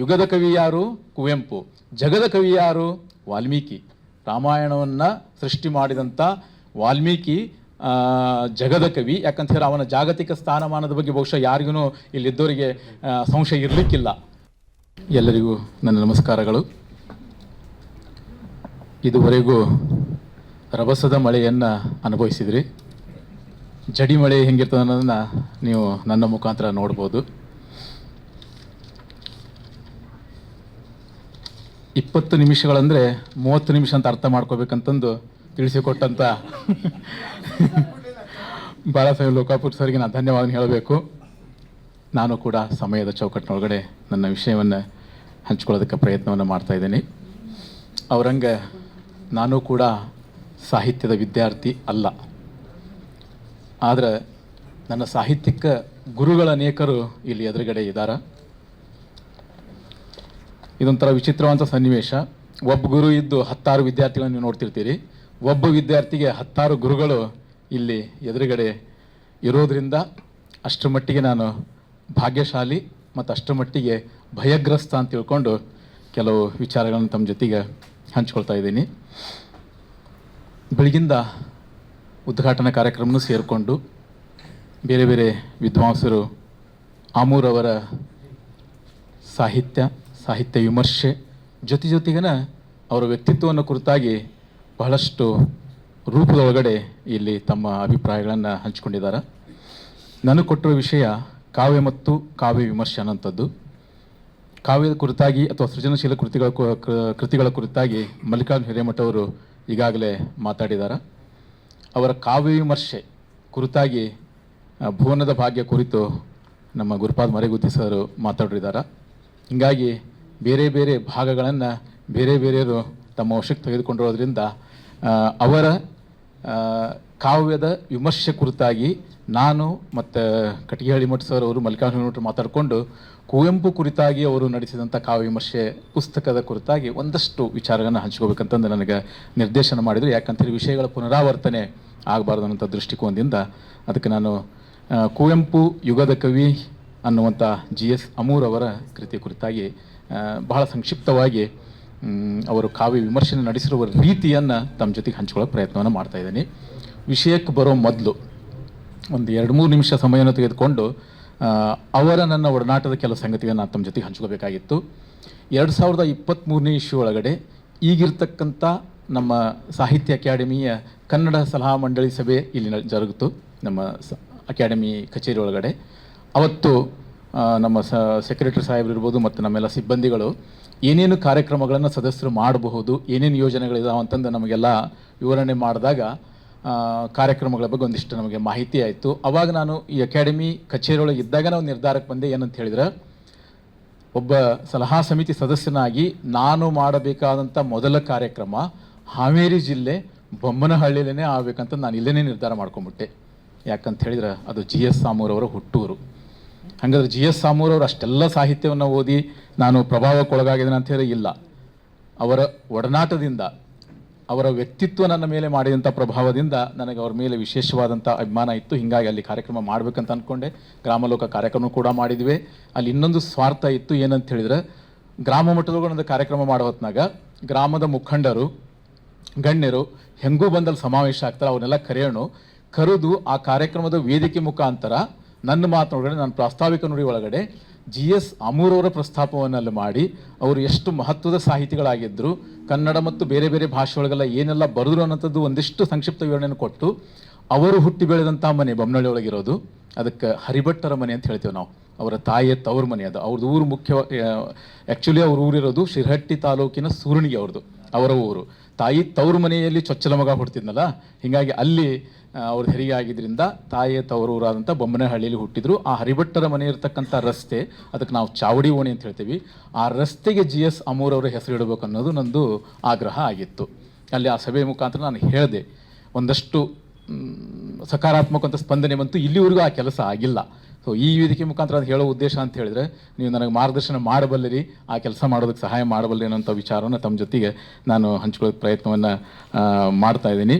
ಯುಗದ ಕವಿ ಯಾರು? ಕುವೆಂಪು. ಜಗದ ಕವಿ ಯಾರು? ವಾಲ್ಮೀಕಿ. ರಾಮಾಯಣವನ್ನು ಸೃಷ್ಟಿ ಮಾಡಿದಂಥ ವಾಲ್ಮೀಕಿ ಜಗದ ಕವಿ. ಯಾಕಂತ ಹೇಳಿ ಅವನ ಜಾಗತಿಕ ಸ್ಥಾನಮಾನದ ಬಗ್ಗೆ ಬಹುಶಃ ಯಾರಿಗೂ ಇಲ್ಲಿದ್ದವರಿಗೆ ಸಂಶಯ ಇರಲಿಕ್ಕಿಲ್ಲ. ಎಲ್ಲರಿಗೂ ನನ್ನ ನಮಸ್ಕಾರಗಳು. ಇದುವರೆಗೂ ರಭಸದ ಮಳೆಯನ್ನು ಅನುಭವಿಸಿದ್ರಿ. ಜಡಿ ಮಳೆ ಹೆಂಗಿರ್ತದೆ ಅನ್ನೋದನ್ನು ನೀವು ನನ್ನ ಮುಖಾಂತರ ನೋಡ್ಬೋದು. ಇಪ್ಪತ್ತು ನಿಮಿಷಗಳಂದರೆ ಮೂವತ್ತು ನಿಮಿಷ ಅಂತ ಅರ್ಥ ಮಾಡ್ಕೋಬೇಕಂತಂದು ತಿಳಿಸಿಕೊಟ್ಟಂಥ ಬಾಳಾಸಾಹೇಬ್ ಲೋಕಾಪುರ್ ಸರ್ಗೆ ನಾನು ಧನ್ಯವಾದ ಹೇಳಬೇಕು. ನಾನು ಕೂಡ ಸಮಯದ ಚೌಕಟ್ಟಿನೊಳಗಡೆ ನನ್ನ ವಿಷಯವನ್ನು ಹಂಚ್ಕೊಳ್ಳೋದಕ್ಕೆ ಪ್ರಯತ್ನವನ್ನು ಮಾಡ್ತಾ ಇದ್ದೀನಿ. ಅವರಂಗೆ ನಾನು ಕೂಡ ಸಾಹಿತ್ಯದ ವಿದ್ಯಾರ್ಥಿ ಅಲ್ಲ. ಆದರೆ ನನ್ನ ಸಾಹಿತ್ಯಕ್ಕೆ ಗುರುಗಳ ಅನೇಕರು ಇಲ್ಲಿ ಎದುರುಗಡೆ ಇದ್ದಾರೆ. ಇದೊಂಥರ ವಿಚಿತ್ರವಾದ ಸನ್ನಿವೇಶ. ಒಬ್ಬ ಗುರು ಇದ್ದು ಹತ್ತಾರು ವಿದ್ಯಾರ್ಥಿಗಳನ್ನು ನೀವು ನೋಡ್ತಿರ್ತೀರಿ. ಒಬ್ಬ ವಿದ್ಯಾರ್ಥಿಗೆ ಹತ್ತಾರು ಗುರುಗಳು ಇಲ್ಲಿ ಎದುರುಗಡೆ ಇರೋದ್ರಿಂದ ಅಷ್ಟರ ಮಟ್ಟಿಗೆ ನಾನು ಭಾಗ್ಯಶಾಲಿ ಮತ್ತು ಅಷ್ಟರ ಮಟ್ಟಿಗೆ ಭಯಗ್ರಸ್ತ ಅಂತ ತಿಳ್ಕೊಂಡು ಕೆಲವು ವಿಚಾರಗಳನ್ನು ತಮ್ಮ ಜೊತೆಗೆ ಹಂಚ್ಕೊಳ್ತಾ ಇದ್ದೀನಿ. ಬೆಳಗಿಂದ ಉದ್ಘಾಟನಾ ಕಾರ್ಯಕ್ರಮನೂ ಸೇರಿಕೊಂಡು ಬೇರೆ ಬೇರೆ ವಿದ್ವಾಂಸರು, ಆಮೂರವರ ಸಾಹಿತ್ಯ ಸಾಹಿತ್ಯ ವಿಮರ್ಶೆ ಜೊತೆ ಜೊತೆಗೇನ ಅವರ ವ್ಯಕ್ತಿತ್ವವನ್ನು ಕುರಿತಾಗಿ ಬಹಳಷ್ಟು ರೂಪದೊಳಗಡೆ ಇಲ್ಲಿ ತಮ್ಮ ಅಭಿಪ್ರಾಯಗಳನ್ನು ಹಂಚಿಕೊಂಡಿದ್ದಾರೆ. ನನಗೆ ಕೊಟ್ಟಿರೋ ವಿಷಯ ಕಾವ್ಯ ಮತ್ತು ಕಾವ್ಯ ವಿಮರ್ಶೆ ಅನ್ನೋಂಥದ್ದು ಕಾವ್ಯದ ಕುರಿತಾಗಿ ಅಥವಾ ಸೃಜನಶೀಲ ಕೃತಿಗಳ ಕೃತಿಗಳ ಕುರಿತಾಗಿ ಮಲ್ಲಿಕಾರ್ಜುನ ಹಿರೇಮಠ ಅವರು ಈಗಾಗಲೇ ಮಾತಾಡಿದ್ದಾರೆ. ಅವರ ಕಾವ್ಯ ವಿಮರ್ಶೆ ಕುರಿತಾಗಿ ಭುವನದ ಭಾಗ್ಯ ಕುರಿತು ನಮ್ಮ ಗುರುಪಾದ ಮರೆಗುತ್ತಿ ಸರ್ ಮಾತಾಡಿದ್ದಾರೆ. ಹೀಗಾಗಿ ಬೇರೆ ಬೇರೆ ಭಾಗಗಳನ್ನು ಬೇರೆ ಬೇರೆಯವರು ತಮ್ಮ ವಶಕ್ಕೆ ತೆಗೆದುಕೊಂಡಿರೋದ್ರಿಂದ ಅವರ ಕಾವ್ಯದ ವಿಮರ್ಶೆ ಕುರಿತಾಗಿ ನಾನು ಮತ್ತು ಕಟಿಗೆಹಳ್ಳಿ ಮಠ ಸರ್ ಅವರು ಮಲ್ಲಿಕಾರ್ಜುನ ಮಠ ಮಾತಾಡಿಕೊಂಡು ಕುವೆಂಪು ಕುರಿತಾಗಿ ಅವರು ನಡೆಸಿದಂಥ ಕಾವ್ಯ ವಿಮರ್ಶೆ ಪುಸ್ತಕದ ಕುರಿತಾಗಿ ಒಂದಷ್ಟು ವಿಚಾರಗಳನ್ನು ಹಂಚ್ಕೋಬೇಕಂತಂದು ನನಗೆ ನಿರ್ದೇಶನ ಮಾಡಿದರು. ಯಾಕಂತೇಳಿ ವಿಷಯಗಳ ಪುನರಾವರ್ತನೆ ಆಗಬಾರ್ದು ಅನ್ನೋಂಥ ದೃಷ್ಟಿಕೋನದಿಂದ ಅದಕ್ಕೆ ನಾನು ಕುವೆಂಪು ಯುಗದ ಕವಿ ಅನ್ನುವಂಥ ಜಿ ಎಸ್ ಅಮೂರ್ ಅವರ ಕೃತಿ ಕುರಿತಾಗಿ ಬಹಳ ಸಂಕ್ಷಿಪ್ತವಾಗಿ ಅವರು ಕಾವ್ಯ ವಿಮರ್ಶನೆ ನಡೆಸಿರುವ ರೀತಿಯನ್ನು ತಮ್ಮ ಜೊತೆಗೆ ಹಂಚ್ಕೊಳ್ಳೋಕೆ ಪ್ರಯತ್ನವನ್ನು ಮಾಡ್ತಾ ಇದ್ದೀನಿ. ವಿಷಯಕ್ಕೆ ಬರೋ ಮೊದಲು ಒಂದು ಎರಡು ಮೂರು ನಿಮಿಷ ಸಮಯವನ್ನು ತೆಗೆದುಕೊಂಡು ಅವರ ನನ್ನ ಒಡನಾಟದ ಕೆಲವು ಸಂಗತಿಗಳನ್ನು ನಾನು ತಮ್ಮ ಜೊತೆಗೆ ಹಂಚ್ಕೋಬೇಕಾಗಿತ್ತು. ಎರಡು ಸಾವಿರದ ಇಪ್ಪತ್ತ್ಮೂರನೇ ಇಶ್ಯೂ ಒಳಗಡೆ ಈಗಿರ್ತಕ್ಕಂಥ ನಮ್ಮ ಸಾಹಿತ್ಯ ಅಕಾಡೆಮಿಯ ಕನ್ನಡ ಸಲಹಾ ಮಂಡಳಿ ಸಭೆ ಇಲ್ಲಿ ಜರುಗಿತು ನಮ್ಮ ಸ, ಅಕಾಡೆಮಿ ಕಚೇರಿ ಒಳಗಡೆ. ಅವತ್ತು ನಮ್ಮ ಸ ಸೆಕ್ರೆಟರಿ ಸಾಹೇಬ್ರು ಇರ್ಬೋದು ಮತ್ತು ನಮ್ಮೆಲ್ಲ ಸಿಬ್ಬಂದಿಗಳು ಏನೇನು ಕಾರ್ಯಕ್ರಮಗಳನ್ನು ಸದಸ್ಯರು ಮಾಡಬಹುದು, ಏನೇನು ಯೋಜನೆಗಳಿದಾವೆ ಅಂತಂದು ನಮಗೆಲ್ಲ ವಿವರಣೆ ಮಾಡಿದಾಗ ಕಾರ್ಯಕ್ರಮಗಳ ಬಗ್ಗೆ ಒಂದಿಷ್ಟು ನಮಗೆ ಮಾಹಿತಿ ಆಯಿತು. ಅವಾಗ ನಾನು ಈ ಅಕಾಡೆಮಿ ಕಚೇರಿಯೊಳಗೆ ಇದ್ದಾಗ ನಾವು ನಿರ್ಧಾರಕ್ಕೆ ಬಂದೆ, ಏನಂತ ಹೇಳಿದ್ರೆ, ಒಬ್ಬ ಸಲಹಾ ಸಮಿತಿ ಸದಸ್ಯನಾಗಿ ನಾನು ಮಾಡಬೇಕಾದಂಥ ಮೊದಲ ಕಾರ್ಯಕ್ರಮ ಹಾವೇರಿ ಜಿಲ್ಲೆ ಬೊಮ್ಮನಹಳ್ಳಿಲೇ ಆಗಬೇಕಂತ ನಾನು ಇಲ್ಲೇ ನಿರ್ಧಾರ ಮಾಡ್ಕೊಂಬಿಟ್ಟೆ. ಯಾಕಂತ ಹೇಳಿದ್ರೆ, ಅದು ಜಿ ಎಸ್ ಸಾಮೂರವರ ಹುಟ್ಟೂರು. ಹಾಗಾದ್ರೆ ಜಿ ಎಸ್ ಸಾಮೂರವರು ಅಷ್ಟೆಲ್ಲ ಸಾಹಿತ್ಯವನ್ನು ಓದಿ ನಾನು ಪ್ರಭಾವಕ್ಕೊಳಗಾಗಿದ್ದೇನೆ ಅಂತ ಹೇಳಿ ಇಲ್ಲ. ಅವರ ಒಡನಾಟದಿಂದ, ಅವರ ವ್ಯಕ್ತಿತ್ವ ನನ್ನ ಮೇಲೆ ಮಾಡಿದಂಥ ಪ್ರಭಾವದಿಂದ ನನಗೆ ಅವ್ರ ಮೇಲೆ ವಿಶೇಷವಾದಂಥ ಅಭಿಮಾನ ಇತ್ತು. ಹೀಗಾಗಿ ಅಲ್ಲಿ ಕಾರ್ಯಕ್ರಮ ಮಾಡಬೇಕಂತ ಅಂದ್ಕೊಂಡೆ ಗ್ರಾಮಲೋಕ ಕಾರ್ಯಕ್ರಮ ಕೂಡ ಮಾಡಿದ್ವಿ. ಅಲ್ಲಿ ಇನ್ನೊಂದು ಸ್ವಾರ್ಥ ಇತ್ತು. ಏನಂತ ಹೇಳಿದ್ರೆ, ಗ್ರಾಮ ಮಟ್ಟದೊಳಗೆ ಒಂದು ಕಾರ್ಯಕ್ರಮ ಮಾಡೋ ಹೊತ್ನಾಗ ಗ್ರಾಮದ ಮುಖಂಡರು, ಗಣ್ಯರು ಹೆಂಗೂ ಬಂದಲ್ಲಿ ಸಮಾವೇಶ ಆಗ್ತಾರೆ. ಅವನ್ನೆಲ್ಲ ಕರೆಯೋಣ. ಕರೆದು ಆ ಕಾರ್ಯಕ್ರಮದ ವೇದಿಕೆ ಮುಖಾಂತರ ನನ್ನ ಮಾತನೊಳಗಡೆ ನನ್ನ ಪ್ರಾಸ್ತಾವಿಕ ನುಡಿ ಒಳಗಡೆ ಜಿ ಎಸ್ ಅಮೂರವರ ಪ್ರಸ್ತಾಪವನ್ನೆಲ್ಲ ಮಾಡಿ ಅವರು ಎಷ್ಟು ಮಹತ್ವದ ಸಾಹಿತಿಗಳಾಗಿದ್ದರು ಕನ್ನಡ ಮತ್ತು ಬೇರೆ ಬೇರೆ ಭಾಷೆ ಒಳಗೆಲ್ಲ ಏನೆಲ್ಲ ಬರೆದ್ರು ಅನ್ನೋಂಥದ್ದು ಒಂದಿಷ್ಟು ಸಂಕ್ಷಿಪ್ತ ವಿವರಣೆಯನ್ನು ಕೊಟ್ಟು ಅವರು ಹುಟ್ಟಿ ಬೆಳೆದಂಥ ಮನೆ ಬೊಮ್ಮನಳ್ಳಿ ಒಳಗಿರೋದು. ಅದಕ್ಕೆ ಹರಿಭಟ್ಟರ ಮನೆ ಅಂತ ಹೇಳ್ತೇವೆ ನಾವು. ಅವರ ತಾಯಿಯ ತವ್ರ ಮನೆ ಅದು. ಅವ್ರದ್ದು ಊರು ಮುಖ್ಯ ಆ್ಯಕ್ಚುಲಿ ಅವ್ರ ಊರಿರೋದು ಶಿರಹಟ್ಟಿ ತಾಲೂಕಿನ ಸೂರ್ಣಿಗೆ ಅವ್ರದ್ದು, ಅವರ ಊರು. ತಾಯಿ ತವರು ಮನೆಯಲ್ಲಿ ಚೊಚ್ಚಲ ಮಗ ಹುಡ್ತಿದ್ನಲ್ಲ, ಹೀಗಾಗಿ ಅಲ್ಲಿ ಅವ್ರು ಹೆರಿಗೆ ಆಗಿದ್ದರಿಂದ ತಾಯಿಯ ತವರು ಊರಾದಂಥ ಬೊಮ್ಮನಹಳ್ಳಿಯಲ್ಲಿ ಹುಟ್ಟಿದ್ರು. ಆ ಹರಿಭಟ್ಟರ ಮನೆ ಇರತಕ್ಕಂಥ ರಸ್ತೆ, ಅದಕ್ಕೆ ನಾವು ಚಾವಡಿ ಓಣಿ ಅಂತ ಹೇಳ್ತೀವಿ. ಆ ರಸ್ತೆಗೆ ಜಿ ಎಸ್ ಅಮೂರ್ ಅವರ ಹೆಸರು ಇಡಬೇಕು ಅನ್ನೋದು ನಂದು ಆಗ್ರಹ ಆಗಿತ್ತು. ಅಲ್ಲಿ ಆ ಸಭೆ ಮುಖಾಂತರ ನಾನು ಹೇಳಿದೆ, ಒಂದಷ್ಟು ಸಕಾರಾತ್ಮಕ ಅಂತ ಸ್ಪಂದನೆ ಬಂತು. ಇಲ್ಲಿವರೆಗೂ ಆ ಕೆಲಸ ಆಗಿಲ್ಲ. ಸೊ ಈ ವೇದಿಕೆ ಮುಖಾಂತರ ಅದು ಹೇಳೋ ಉದ್ದೇಶ ಅಂತ ಹೇಳಿದ್ರೆ, ನೀವು ನನಗೆ ಮಾರ್ಗದರ್ಶನ ಮಾಡಬಲ್ಲರಿ, ಆ ಕೆಲಸ ಮಾಡೋದಕ್ಕೆ ಸಹಾಯ ಮಾಡಬಲ್ಲರಿ ಅನ್ನೋಂಥ ವಿಚಾರವನ್ನು ತಮ್ಮ ಜೊತೆಗೆ ನಾನು ಹಂಚ್ಕೊಳ್ಳೋಕೆ ಪ್ರಯತ್ನವನ್ನು ಮಾಡ್ತಾ ಇದ್ದೀನಿ.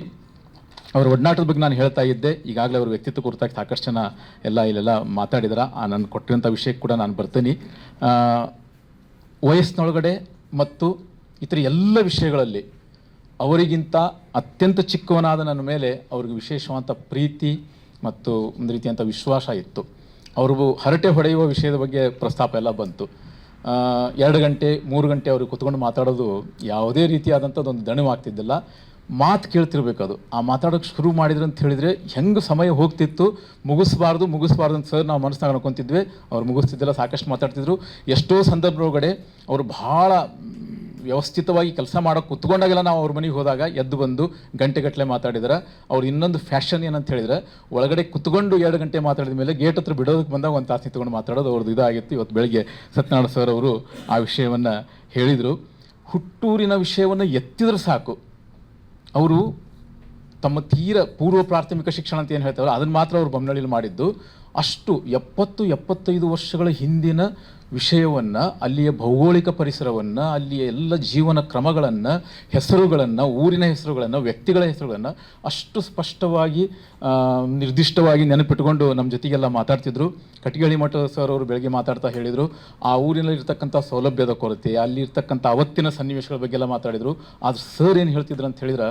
ಅವರ ಒಡನಾಟದ ಬಗ್ಗೆ ನಾನು ಹೇಳ್ತಾ ಇದ್ದೆ. ಈಗಾಗಲೇ ಅವ್ರ ವ್ಯಕ್ತಿತ್ವ ಕುರಿತಾಗಿ ಸಾಕಷ್ಟು ಜನ ಎಲ್ಲ ಇಲ್ಲೆಲ್ಲ ಮಾತಾಡಿದ್ರೆ. ಆ ನಾನು ಕೊಟ್ಟಿರೋಂಥ ವಿಷಯಕ್ಕೆ ಕೂಡ ನಾನು ಬರ್ತೀನಿ. ವಯಸ್ಸಿನೊಳಗಡೆ ಮತ್ತು ಇತರ ಎಲ್ಲ ವಿಷಯಗಳಲ್ಲಿ ಅವರಿಗಿಂತ ಅತ್ಯಂತ ಚಿಕ್ಕವನಾದ ನನ್ನ ಮೇಲೆ ಅವ್ರಿಗೆ ವಿಶೇಷವಾದಂಥ ಪ್ರೀತಿ ಮತ್ತು ಒಂದು ರೀತಿಯಂಥ ವಿಶ್ವಾಸ ಇತ್ತು. ಅವ್ರಿಗೂ ಹರಟೆ ಹೊಡೆಯುವ ವಿಷಯದ ಬಗ್ಗೆ ಪ್ರಸ್ತಾಪ ಎಲ್ಲ ಬಂತು. ಎರಡು ಗಂಟೆ, ಮೂರು ಗಂಟೆ ಅವ್ರಿಗೆ ಕುತ್ಕೊಂಡು ಮಾತಾಡೋದು ಯಾವುದೇ ರೀತಿಯಾದಂಥದ್ದು ಒಂದು ದಣಿವು ಆಗ್ತಿದ್ದಿಲ್ಲ. ಮಾತು ಕೇಳ್ತಿರ್ಬೇಕು ಅದು ಆ ಮಾತಾಡೋಕೆ ಶುರು ಮಾಡಿದ್ರು ಅಂತ ಹೇಳಿದರೆ ಹೆಂಗೆ ಸಮಯ ಹೋಗ್ತಿತ್ತು, ಮುಗಿಸ್ಬಾರ್ದು ಮುಗಿಸ್ಬಾರ್ದು ಅಂತ ಸರ್ ನಾವು ಮನಸ್ಸಿನಾಗ ಅನ್ಕೊತಿದ್ವಿ. ಅವ್ರು ಮುಗಿಸ್ತಿದ್ದಿಲ್ಲ, ಸಾಕಷ್ಟು ಮಾತಾಡ್ತಿದ್ರು. ಎಷ್ಟೋ ಸಂದರ್ಭಗಳೊಳಗಡೆ ಅವರು ಭಾಳ ವ್ಯವಸ್ಥಿತವಾಗಿ ಕೆಲಸ ಮಾಡೋಕೆ ಕುತ್ಕೊಂಡಾಗೆಲ್ಲ ನಾವು ಅವ್ರ ಮನೆಗೆ ಹೋದಾಗ ಎದ್ದು ಬಂದು ಗಂಟೆಗಟ್ಟಲೆ ಮಾತಾಡಿದ್ರೆ. ಅವ್ರು ಇನ್ನೊಂದು ಫ್ಯಾಷನ್ ಏನಂತ ಹೇಳಿದ್ರೆ, ಒಳಗಡೆ ಕುತ್ಕೊಂಡು ಎರಡು ಗಂಟೆ ಮಾತಾಡಿದ ಮೇಲೆ ಗೇಟ್ ಹತ್ರ ಬಿಡೋದಕ್ಕೆ ಬಂದಾಗ ಒಂದು ತಾಸು ನಿಂತ್ಕೊಂಡು ಮಾತಾಡೋದು ಅವ್ರದ್ದು ಇದಾಗಿತ್ತು. ಇವತ್ತು ಬೆಳಗ್ಗೆ ಸತ್ಯನಾರಾಯಣ ಸರ್ ಅವರು ಆ ವಿಷಯವನ್ನು ಹೇಳಿದರು. ಹುಟ್ಟೂರಿನ ವಿಷಯವನ್ನು ಎತ್ತಿದ್ರೆ ಸಾಕು. ಅವರು ತಮ್ಮ ತೀರ ಪೂರ್ವ ಪ್ರಾಥಮಿಕ ಶಿಕ್ಷಣ ಅಂತ ಏನು ಹೇಳ್ತಾರೆ ಅದನ್ನು ಮಾತ್ರ ಅವರು ಬೊಮ್ಮನಹಳ್ಳಿಲಿ ಮಾಡಿದ್ದು. ಅಷ್ಟು ಎಪ್ಪತ್ತು, ಎಪ್ಪತ್ತೈದು ವರ್ಷಗಳ ಹಿಂದಿನ ವಿಷಯವನ್ನು, ಅಲ್ಲಿಯ ಭೌಗೋಳಿಕ ಪರಿಸರವನ್ನು, ಅಲ್ಲಿಯ ಎಲ್ಲ ಜೀವನ ಕ್ರಮಗಳನ್ನು, ಹೆಸರುಗಳನ್ನು, ಊರಿನ ಹೆಸರುಗಳನ್ನು, ವ್ಯಕ್ತಿಗಳ ಹೆಸರುಗಳನ್ನು ಅಷ್ಟು ಸ್ಪಷ್ಟವಾಗಿ ನಿರ್ದಿಷ್ಟವಾಗಿ ನೆನಪಿಟ್ಕೊಂಡು ನಮ್ಮ ಜೊತೆಗೆಲ್ಲ ಮಾತಾಡ್ತಿದ್ರು. ಕಟಿಗಳಿ ಮಠ ಸರ್ ಅವರು ಬೆಳಗ್ಗೆ ಮಾತಾಡ್ತಾ ಹೇಳಿದರು. ಆ ಊರಿನಲ್ಲಿ ಇರ್ತಕ್ಕಂಥ ಸೌಲಭ್ಯದ ಕೊರತೆ ಅಲ್ಲಿ ಇರ್ತಕ್ಕಂಥ ಅವತ್ತಿನ ಸನ್ನಿವೇಶಗಳ ಬಗ್ಗೆ ಎಲ್ಲ ಮಾತಾಡಿದರು. ಆದ್ರೆ ಸರ್ ಏನು ಹೇಳ್ತಿದ್ರು ಅಂತ ಹೇಳಿದ್ರೆ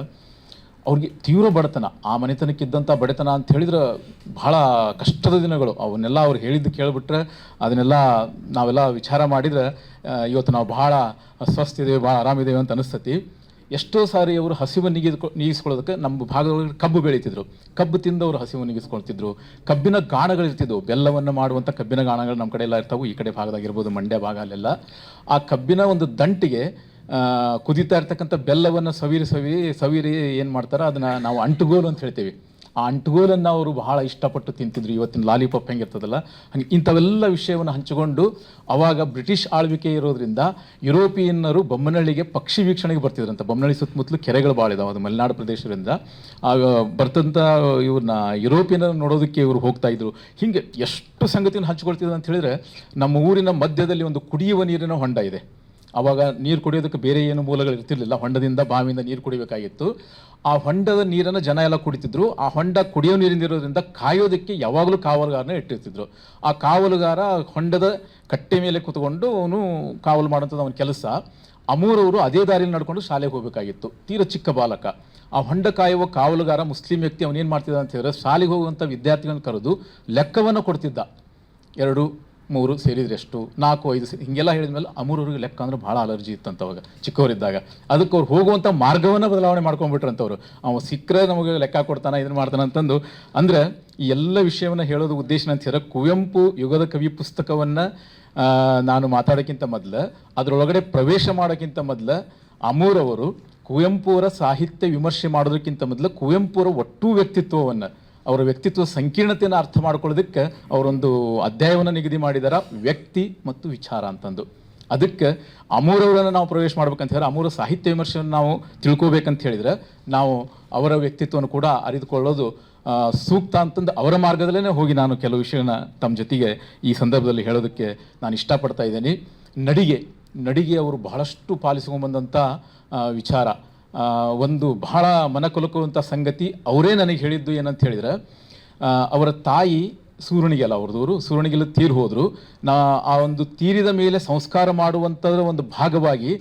ಅವ್ರಿಗೆ ತೀವ್ರ ಬಡತನ, ಆ ಮನೆತನಕ್ಕಿದ್ದಂಥ ಬಡತನ ಅಂತ ಹೇಳಿದ್ರೆ ಬಹಳ ಕಷ್ಟದ ದಿನಗಳು. ಅವನ್ನೆಲ್ಲ ಅವ್ರು ಹೇಳಿದ್ದು ಕೇಳಿಬಿಟ್ರೆ ಅದನ್ನೆಲ್ಲ ನಾವೆಲ್ಲ ವಿಚಾರ ಮಾಡಿದ್ರೆ ಇವತ್ತು ನಾವು ಭಾಳ ಸ್ವಸ್ಥ ಇದ್ದೇವೆ ಭಾಳ ಆರಾಮಿದ್ದೇವೆ ಅಂತ ಅನಿಸ್ತತಿ. ಎಷ್ಟೋ ಸಾರಿ ಅವರು ಹಸಿವು ನೀಗಿದ್ಕೊ, ನೀಗಿಸ್ಕೊಳ್ಳೋದಕ್ಕೆ ನಮ್ಮ ಭಾಗದೊಳಗೆ ಕಬ್ಬು ಬೆಳೀತಿದ್ರು. ಕಬ್ಬು ತಿಂದು ಅವರು ಹಸಿವು ನೀಗಿಸ್ಕೊಳ್ತಿದ್ರು. ಕಬ್ಬಿನ ಗಾಣಗಳಿರ್ತಿದ್ವು ಬೆಲ್ಲವನ್ನು ಮಾಡುವಂಥ ಕಬ್ಬಿನ ಗಾಣಗಳು ನಮ್ಮ ಕಡೆ ಎಲ್ಲ ಇರ್ತಾವೆ. ಈ ಕಡೆ ಭಾಗದಾಗಿರ್ಬೋದು, ಮಂಡ್ಯ ಭಾಗ ಅಲ್ಲೆಲ್ಲ. ಆ ಕಬ್ಬಿನ ಒಂದು ದಂಟಿಗೆ ಕುದೀತಾ ಇರ್ತಕ್ಕಂಥ ಬೆಲ್ಲವನ್ನು ಸವಿರಿ ಸವಿರಿ ಸವಿರಿ ಏನು ಮಾಡ್ತಾರೆ, ಅದನ್ನು ನಾವು ಅಂಟುಗೋಲು ಅಂತ ಹೇಳ್ತೀವಿ. ಆ ಅಂಟುಗೋಲನ್ನು ಅವರು ಬಹಳ ಇಷ್ಟಪಟ್ಟು ತಿಂತಿದ್ರು. ಇವತ್ತಿನ ಲಾಲಿಪಾಪ್ ಹೆಂಗಿರ್ತದಲ್ಲ, ಹಂಗೆ ಇಂಥವೆಲ್ಲ ವಿಷಯವನ್ನು ಹಂಚಿಕೊಂಡು ಅವಾಗ ಬ್ರಿಟಿಷ್ ಆಳ್ವಿಕೆ ಇರೋದ್ರಿಂದ ಯುರೋಪಿಯನ್ನರು ಬೊಮ್ಮನಹಳ್ಳಿಗೆ ಪಕ್ಷಿ ವೀಕ್ಷಣೆಗೆ ಬರ್ತಿದ್ರಂತ. ಬೊಮ್ಮನಹಳ್ಳಿ ಸುತ್ತಮುತ್ತಲು ಕೆರೆಗಳು ಭಾಳ ಇದಾವೆ. ಅದು ಮಲೆನಾಡು ಪ್ರದೇಶದಿಂದ. ಆಗ ಬರ್ತಂಥ ಇವ್ರನ್ನ, ಯುರೋಪಿಯನ್ನ ನೋಡೋದಕ್ಕೆ ಇವರು ಹೋಗ್ತಾ ಇದ್ರು. ಹಿಂಗೆ ಎಷ್ಟು ಸಂಗತಿಯನ್ನು ಹಂಚ್ಕೊಳ್ತಿದ್ರು ಅಂತ ಹೇಳಿದ್ರೆ, ನಮ್ಮ ಊರಿನ ಮಧ್ಯದಲ್ಲಿ ಒಂದು ಕುಡಿಯುವ ನೀರಿನ ಹೊಂಡ ಇದೆ. ಆವಾಗ ನೀರು ಕುಡಿಯೋದಕ್ಕೆ ಬೇರೆ ಏನು ಮೂಲಗಳು ಇರ್ತಿರ್ಲಿಲ್ಲ. ಹೊಂಡದಿಂದ ಬಾವಿಯಿಂದ ನೀರು ಕುಡಿಬೇಕಾಗಿತ್ತು. ಆ ಹೊಂಡದ ನೀರನ್ನು ಜನ ಎಲ್ಲ ಕುಡಿತಿದ್ರು. ಆ ಹೊಂಡ ಕುಡಿಯೋ ನೀರಿಂದ ಇರೋದ್ರಿಂದ ಕಾಯೋದಕ್ಕೆ ಯಾವಾಗಲೂ ಕಾವಲುಗಾರನ ಇಟ್ಟಿರ್ತಿದ್ರು. ಆ ಕಾವಲುಗಾರ ಹೊಂಡದ ಕಟ್ಟೆ ಮೇಲೆ ಕೂತ್ಕೊಂಡು ಅವನು ಕಾವಲು ಮಾಡೋಂಥದ್ದು ಅವನ ಕೆಲಸ. ಅಮೂರವರು ಅದೇ ದಾರಿಯಲ್ಲಿ ನಡ್ಕೊಂಡು ಶಾಲೆಗೆ ಹೋಗಬೇಕಾಗಿತ್ತು. ತೀರ ಚಿಕ್ಕ ಬಾಲಕ. ಆ ಹೊಂಡ ಕಾಯುವ ಕಾವಲುಗಾರ ಮುಸ್ಲಿಂ ವ್ಯಕ್ತಿ ಅವನೇನು ಮಾಡ್ತಿದ್ದ ಅಂತ ಹೇಳಿದ್ರೆ ಶಾಲೆಗೆ ಹೋಗುವಂಥ ವಿದ್ಯಾರ್ಥಿಗಳನ್ನು ಕರೆದು ಲೆಕ್ಕವನ್ನು ಕೊಡ್ತಿದ್ದ. ಎರಡು ಮೂರು ಸೇರಿದ್ರೆ ಎಷ್ಟು? ನಾಲ್ಕು, ಐದು ಸೇರಿ ಹಿಂಗೆಲ್ಲ ಹೇಳಿದ ಮೇಲೆ ಅಮೂರವ್ರಿಗೆ ಲೆಕ್ಕ ಅಂದ್ರೆ ಭಾಳ ಅಲರ್ಜಿ ಇತ್ತಂತ ಅವಾಗ, ಚಿಕ್ಕವರಿದ್ದಾಗ. ಅದಕ್ಕೆ ಅವ್ರು ಹೋಗುವಂಥ ಮಾರ್ಗವನ್ನು ಬದಲಾವಣೆ ಮಾಡ್ಕೊಂಡ್ಬಿಟ್ರಂತವ್ರು ಅವ ಸಿಕ್ಕರೆ ನಮಗೆ ಲೆಕ್ಕ ಕೊಡ್ತಾನೆ, ಇದನ್ನು ಮಾಡ್ತಾನೆ ಅಂತಂದು. ಅಂದ್ರೆ ಈ ಎಲ್ಲ ವಿಷಯವನ್ನು ಹೇಳೋದು ಉದ್ದೇಶ ಅಂತ ಹೇಳಿದ್ರೆ ಕುವೆಂಪು ಯುಗದ ಕವಿ ಪುಸ್ತಕವನ್ನು ನಾನು ಮಾತಾಡೋಕ್ಕಿಂತ ಮೊದಲು, ಅದರೊಳಗಡೆ ಪ್ರವೇಶ ಮಾಡೋಕ್ಕಿಂತ ಮೊದಲು ಅಮೂರವರು ಕುವೆಂಪು ಅವರ ಸಾಹಿತ್ಯ ವಿಮರ್ಶೆ ಮಾಡೋದಕ್ಕಿಂತ ಮೊದಲು ಕುವೆಂಪು ಅವರ ಒಟ್ಟು ವ್ಯಕ್ತಿತ್ವವನ್ನು ಅವರ ವ್ಯಕ್ತಿತ್ವ ಸಂಕೀರ್ಣತೆಯನ್ನು ಅರ್ಥ ಮಾಡ್ಕೊಳ್ಳೋದಕ್ಕೆ ಅವರೊಂದು ಅಧ್ಯಾಯವನ್ನು ನಿಗದಿ ಮಾಡಿದಾರ, ವ್ಯಕ್ತಿ ಮತ್ತು ವಿಚಾರ ಅಂತಂದು. ಅದಕ್ಕೆ ಅಮೂರವರನ್ನು ನಾವು ಪ್ರವೇಶ ಮಾಡ್ಬೇಕಂತ ಹೇಳಿದ್ರೆ, ಅಮೂರ ಸಾಹಿತ್ಯ ವಿಮರ್ಶೆಯನ್ನು ನಾವು ತಿಳ್ಕೋಬೇಕಂತ ಹೇಳಿದ್ರೆ, ನಾವು ಅವರ ವ್ಯಕ್ತಿತ್ವವನ್ನು ಕೂಡ ಅರಿತುಕೊಳ್ಳೋದು ಸೂಕ್ತ ಅಂತಂದು ಅವರ ಮಾರ್ಗದಲ್ಲೇ ಹೋಗಿ ನಾನು ಕೆಲವು ವಿಷಯನ ತಮ್ಮ ಜೊತೆಗೆ ಈ ಸಂದರ್ಭದಲ್ಲಿ ಹೇಳೋದಕ್ಕೆ ನಾನು ಇಷ್ಟಪಡ್ತಾ ಇದ್ದೀನಿ. ನಡಿಗೆ ನಡಿಗೆ ಅವರು ಬಹಳಷ್ಟು ಪಾಲಿಸ್ಕೊಂಡ್ಬಂದಂಥ ವಿಚಾರ. ಒಂದು ಬಹಳ ಮನಕೊಲಕುವಂಥ ಸಂಗತಿ ಅವರೇ ನನಗೆ ಹೇಳಿದ್ದು ಏನಂತ ಹೇಳಿದ್ರೆ ಅವರ ತಾಯಿ ಸೂರ್ಣಿಗೆಲ್ಲ ಅವ್ರದವರು ಸೂರ್ಣಿಗೆಲ್ಲ ತೀರು ಹೋದರು. ನಾ, ಆ ಒಂದು ತೀರಿದ ಮೇಲೆ ಸಂಸ್ಕಾರ ಮಾಡುವಂಥದ್ರ ಒಂದು ಭಾಗವಾಗಿ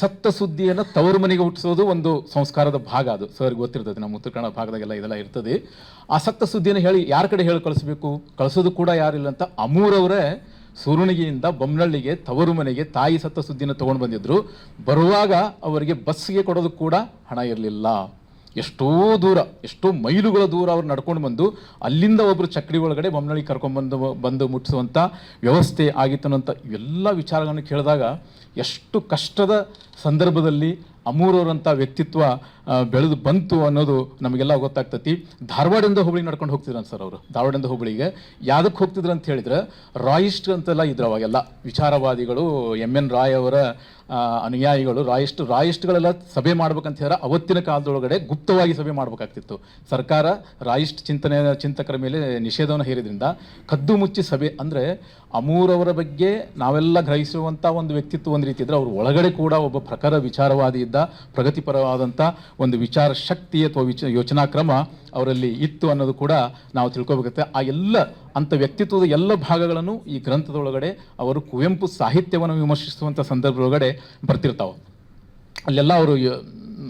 ಸತ್ತ ಸುದ್ದಿಯನ್ನು ತವರು ಮನೆಗೆ ಹುಟ್ಟಿಸೋದು ಒಂದು ಸಂಸ್ಕಾರದ ಭಾಗ ಅದು. ಸರ್ ಗೊತ್ತಿರ್ತದೆ, ನಮ್ಮ ಉತ್ತರ ಕನ್ನಡ ಭಾಗದಾಗೆಲ್ಲ ಇದೆಲ್ಲ ಇರ್ತದೆ. ಆ ಸತ್ತ ಸುದ್ದಿಯನ್ನು ಹೇಳಿ ಯಾರ ಕಡೆ ಹೇಳಿ ಕಳಿಸ್ಬೇಕು? ಕಳಿಸೋದು ಕೂಡ ಯಾರಿಲ್ಲ ಅಂತ ಅಮೂರವರೇ ಸೂರುಣಿಗೆಯಿಂದ ಬೊಮ್ಮನಹಳ್ಳಿಗೆ ತವರು ಮನೆಗೆ ತಾಯಿ ಸತ್ತ ಸುದ್ದಿನ ತಗೊಂಡು ಬಂದಿದ್ರು. ಬರುವಾಗ ಅವರಿಗೆ ಬಸ್ಸಿಗೆ ಕೊಡೋದು ಕೂಡ ಹಣ ಇರಲಿಲ್ಲ. ಎಷ್ಟೋ ದೂರ, ಎಷ್ಟೋ ಮೈಲುಗಳ ದೂರ ಅವ್ರು ನಡ್ಕೊಂಡು ಬಂದು ಅಲ್ಲಿಂದ ಒಬ್ಬರು ಚಕ್ರಿ ಒಳಗಡೆ ಬೊಮ್ಮನಹಳ್ಳಿ ಕರ್ಕೊಂಡ್ಬಂದು ಬಂದು ಮುಟ್ಟಿಸುವಂಥ ವ್ಯವಸ್ಥೆ ಆಗಿತ್ತು ಅನ್ನೋಂಥ ಎಲ್ಲ ವಿಚಾರಗಳನ್ನು ಕೇಳಿದಾಗ ಎಷ್ಟು ಕಷ್ಟದ ಸಂದರ್ಭದಲ್ಲಿ ಅಮೂರವರಂಥ ವ್ಯಕ್ತಿತ್ವ ಬೆಳೆದು ಬಂತು ಅನ್ನೋದು ನಮಗೆಲ್ಲ ಗೊತ್ತಾಗ್ತತಿ. ಧಾರವಾಡದಿಂದ ಹುಬ್ಳಿ ನಡ್ಕೊಂಡು ಹೋಗ್ತಿದ್ರಂತ ಸರ್ ಅವರು. ಧಾರವಾಡದಿಂದ ಹುಬ್ಳಿಗೆ. ಯಾವುದಕ್ಕೆ ಹೋಗ್ತಿದ್ರು ಅಂತ ಹೇಳಿದ್ರೆ ರಾಯಿಸ್ಟ್ ಅಂತೆಲ್ಲ ಇದ್ರು ಅವಾಗೆಲ್ಲ. ವಿಚಾರವಾದಿಗಳು ಎಂ ಎನ್ ರಾಯ್ ಅವರ ಅನುಯಾಯಿಗಳು ರಾಯಿಸ್ಟ್ ರಾಯಿಸ್ಟ್ಗಳೆಲ್ಲ ಸಭೆ ಮಾಡ್ಬೇಕಂತ ಹೇಳಿದ್ರೆ ಅವತ್ತಿನ ಕಾಲದೊಳಗಡೆ ಗುಪ್ತವಾಗಿ ಸಭೆ ಮಾಡಬೇಕಾಗ್ತಿತ್ತು. ಸರ್ಕಾರ ರಾಯಿಸ್ಟ್ ಚಿಂತನೆ, ಚಿಂತಕರ ಮೇಲೆ ನಿಷೇಧವನ್ನು ಹೇರಿದ್ರಿಂದ ಕದ್ದು ಮುಚ್ಚಿ ಸಭೆ ಅಂದರೆ ಅಮೂರವರ ಬಗ್ಗೆ ನಾವೆಲ್ಲ ಗ್ರಹಿಸುವಂಥ ಒಂದು ವ್ಯಕ್ತಿತ್ವ ಒಂದು ರೀತಿ ಇದ್ದರೆ ಅವರು ಒಳಗಡೆ ಕೂಡ ಒಬ್ಬ ಪ್ರಖರ ವಿಚಾರವಾದಿ ಇದ್ದ ಪ್ರಗತಿಪರವಾದಂಥ ಒಂದು ವಿಚಾರ ಶಕ್ತಿ ಅಥವಾ ವಿಚ ಯೋಚನಾ ಕ್ರಮ ಅವರಲ್ಲಿ ಇತ್ತು ಅನ್ನೋದು ಕೂಡ ನಾವು ತಿಳ್ಕೊಬೇಕಾಗುತ್ತೆ ಆ ಎಲ್ಲ ಅಂಥ ವ್ಯಕ್ತಿತ್ವದ ಎಲ್ಲ ಭಾಗಗಳನ್ನು ಈ ಗ್ರಂಥದೊಳಗಡೆ ಅವರು ಕುವೆಂಪು ಸಾಹಿತ್ಯವನ್ನು ವಿಮರ್ಶಿಸುವಂಥ ಸಂದರ್ಭದೊಳಗಡೆ ಬರ್ತಿರ್ತಾವೆ. ಅಲ್ಲೆಲ್ಲ ಅವರು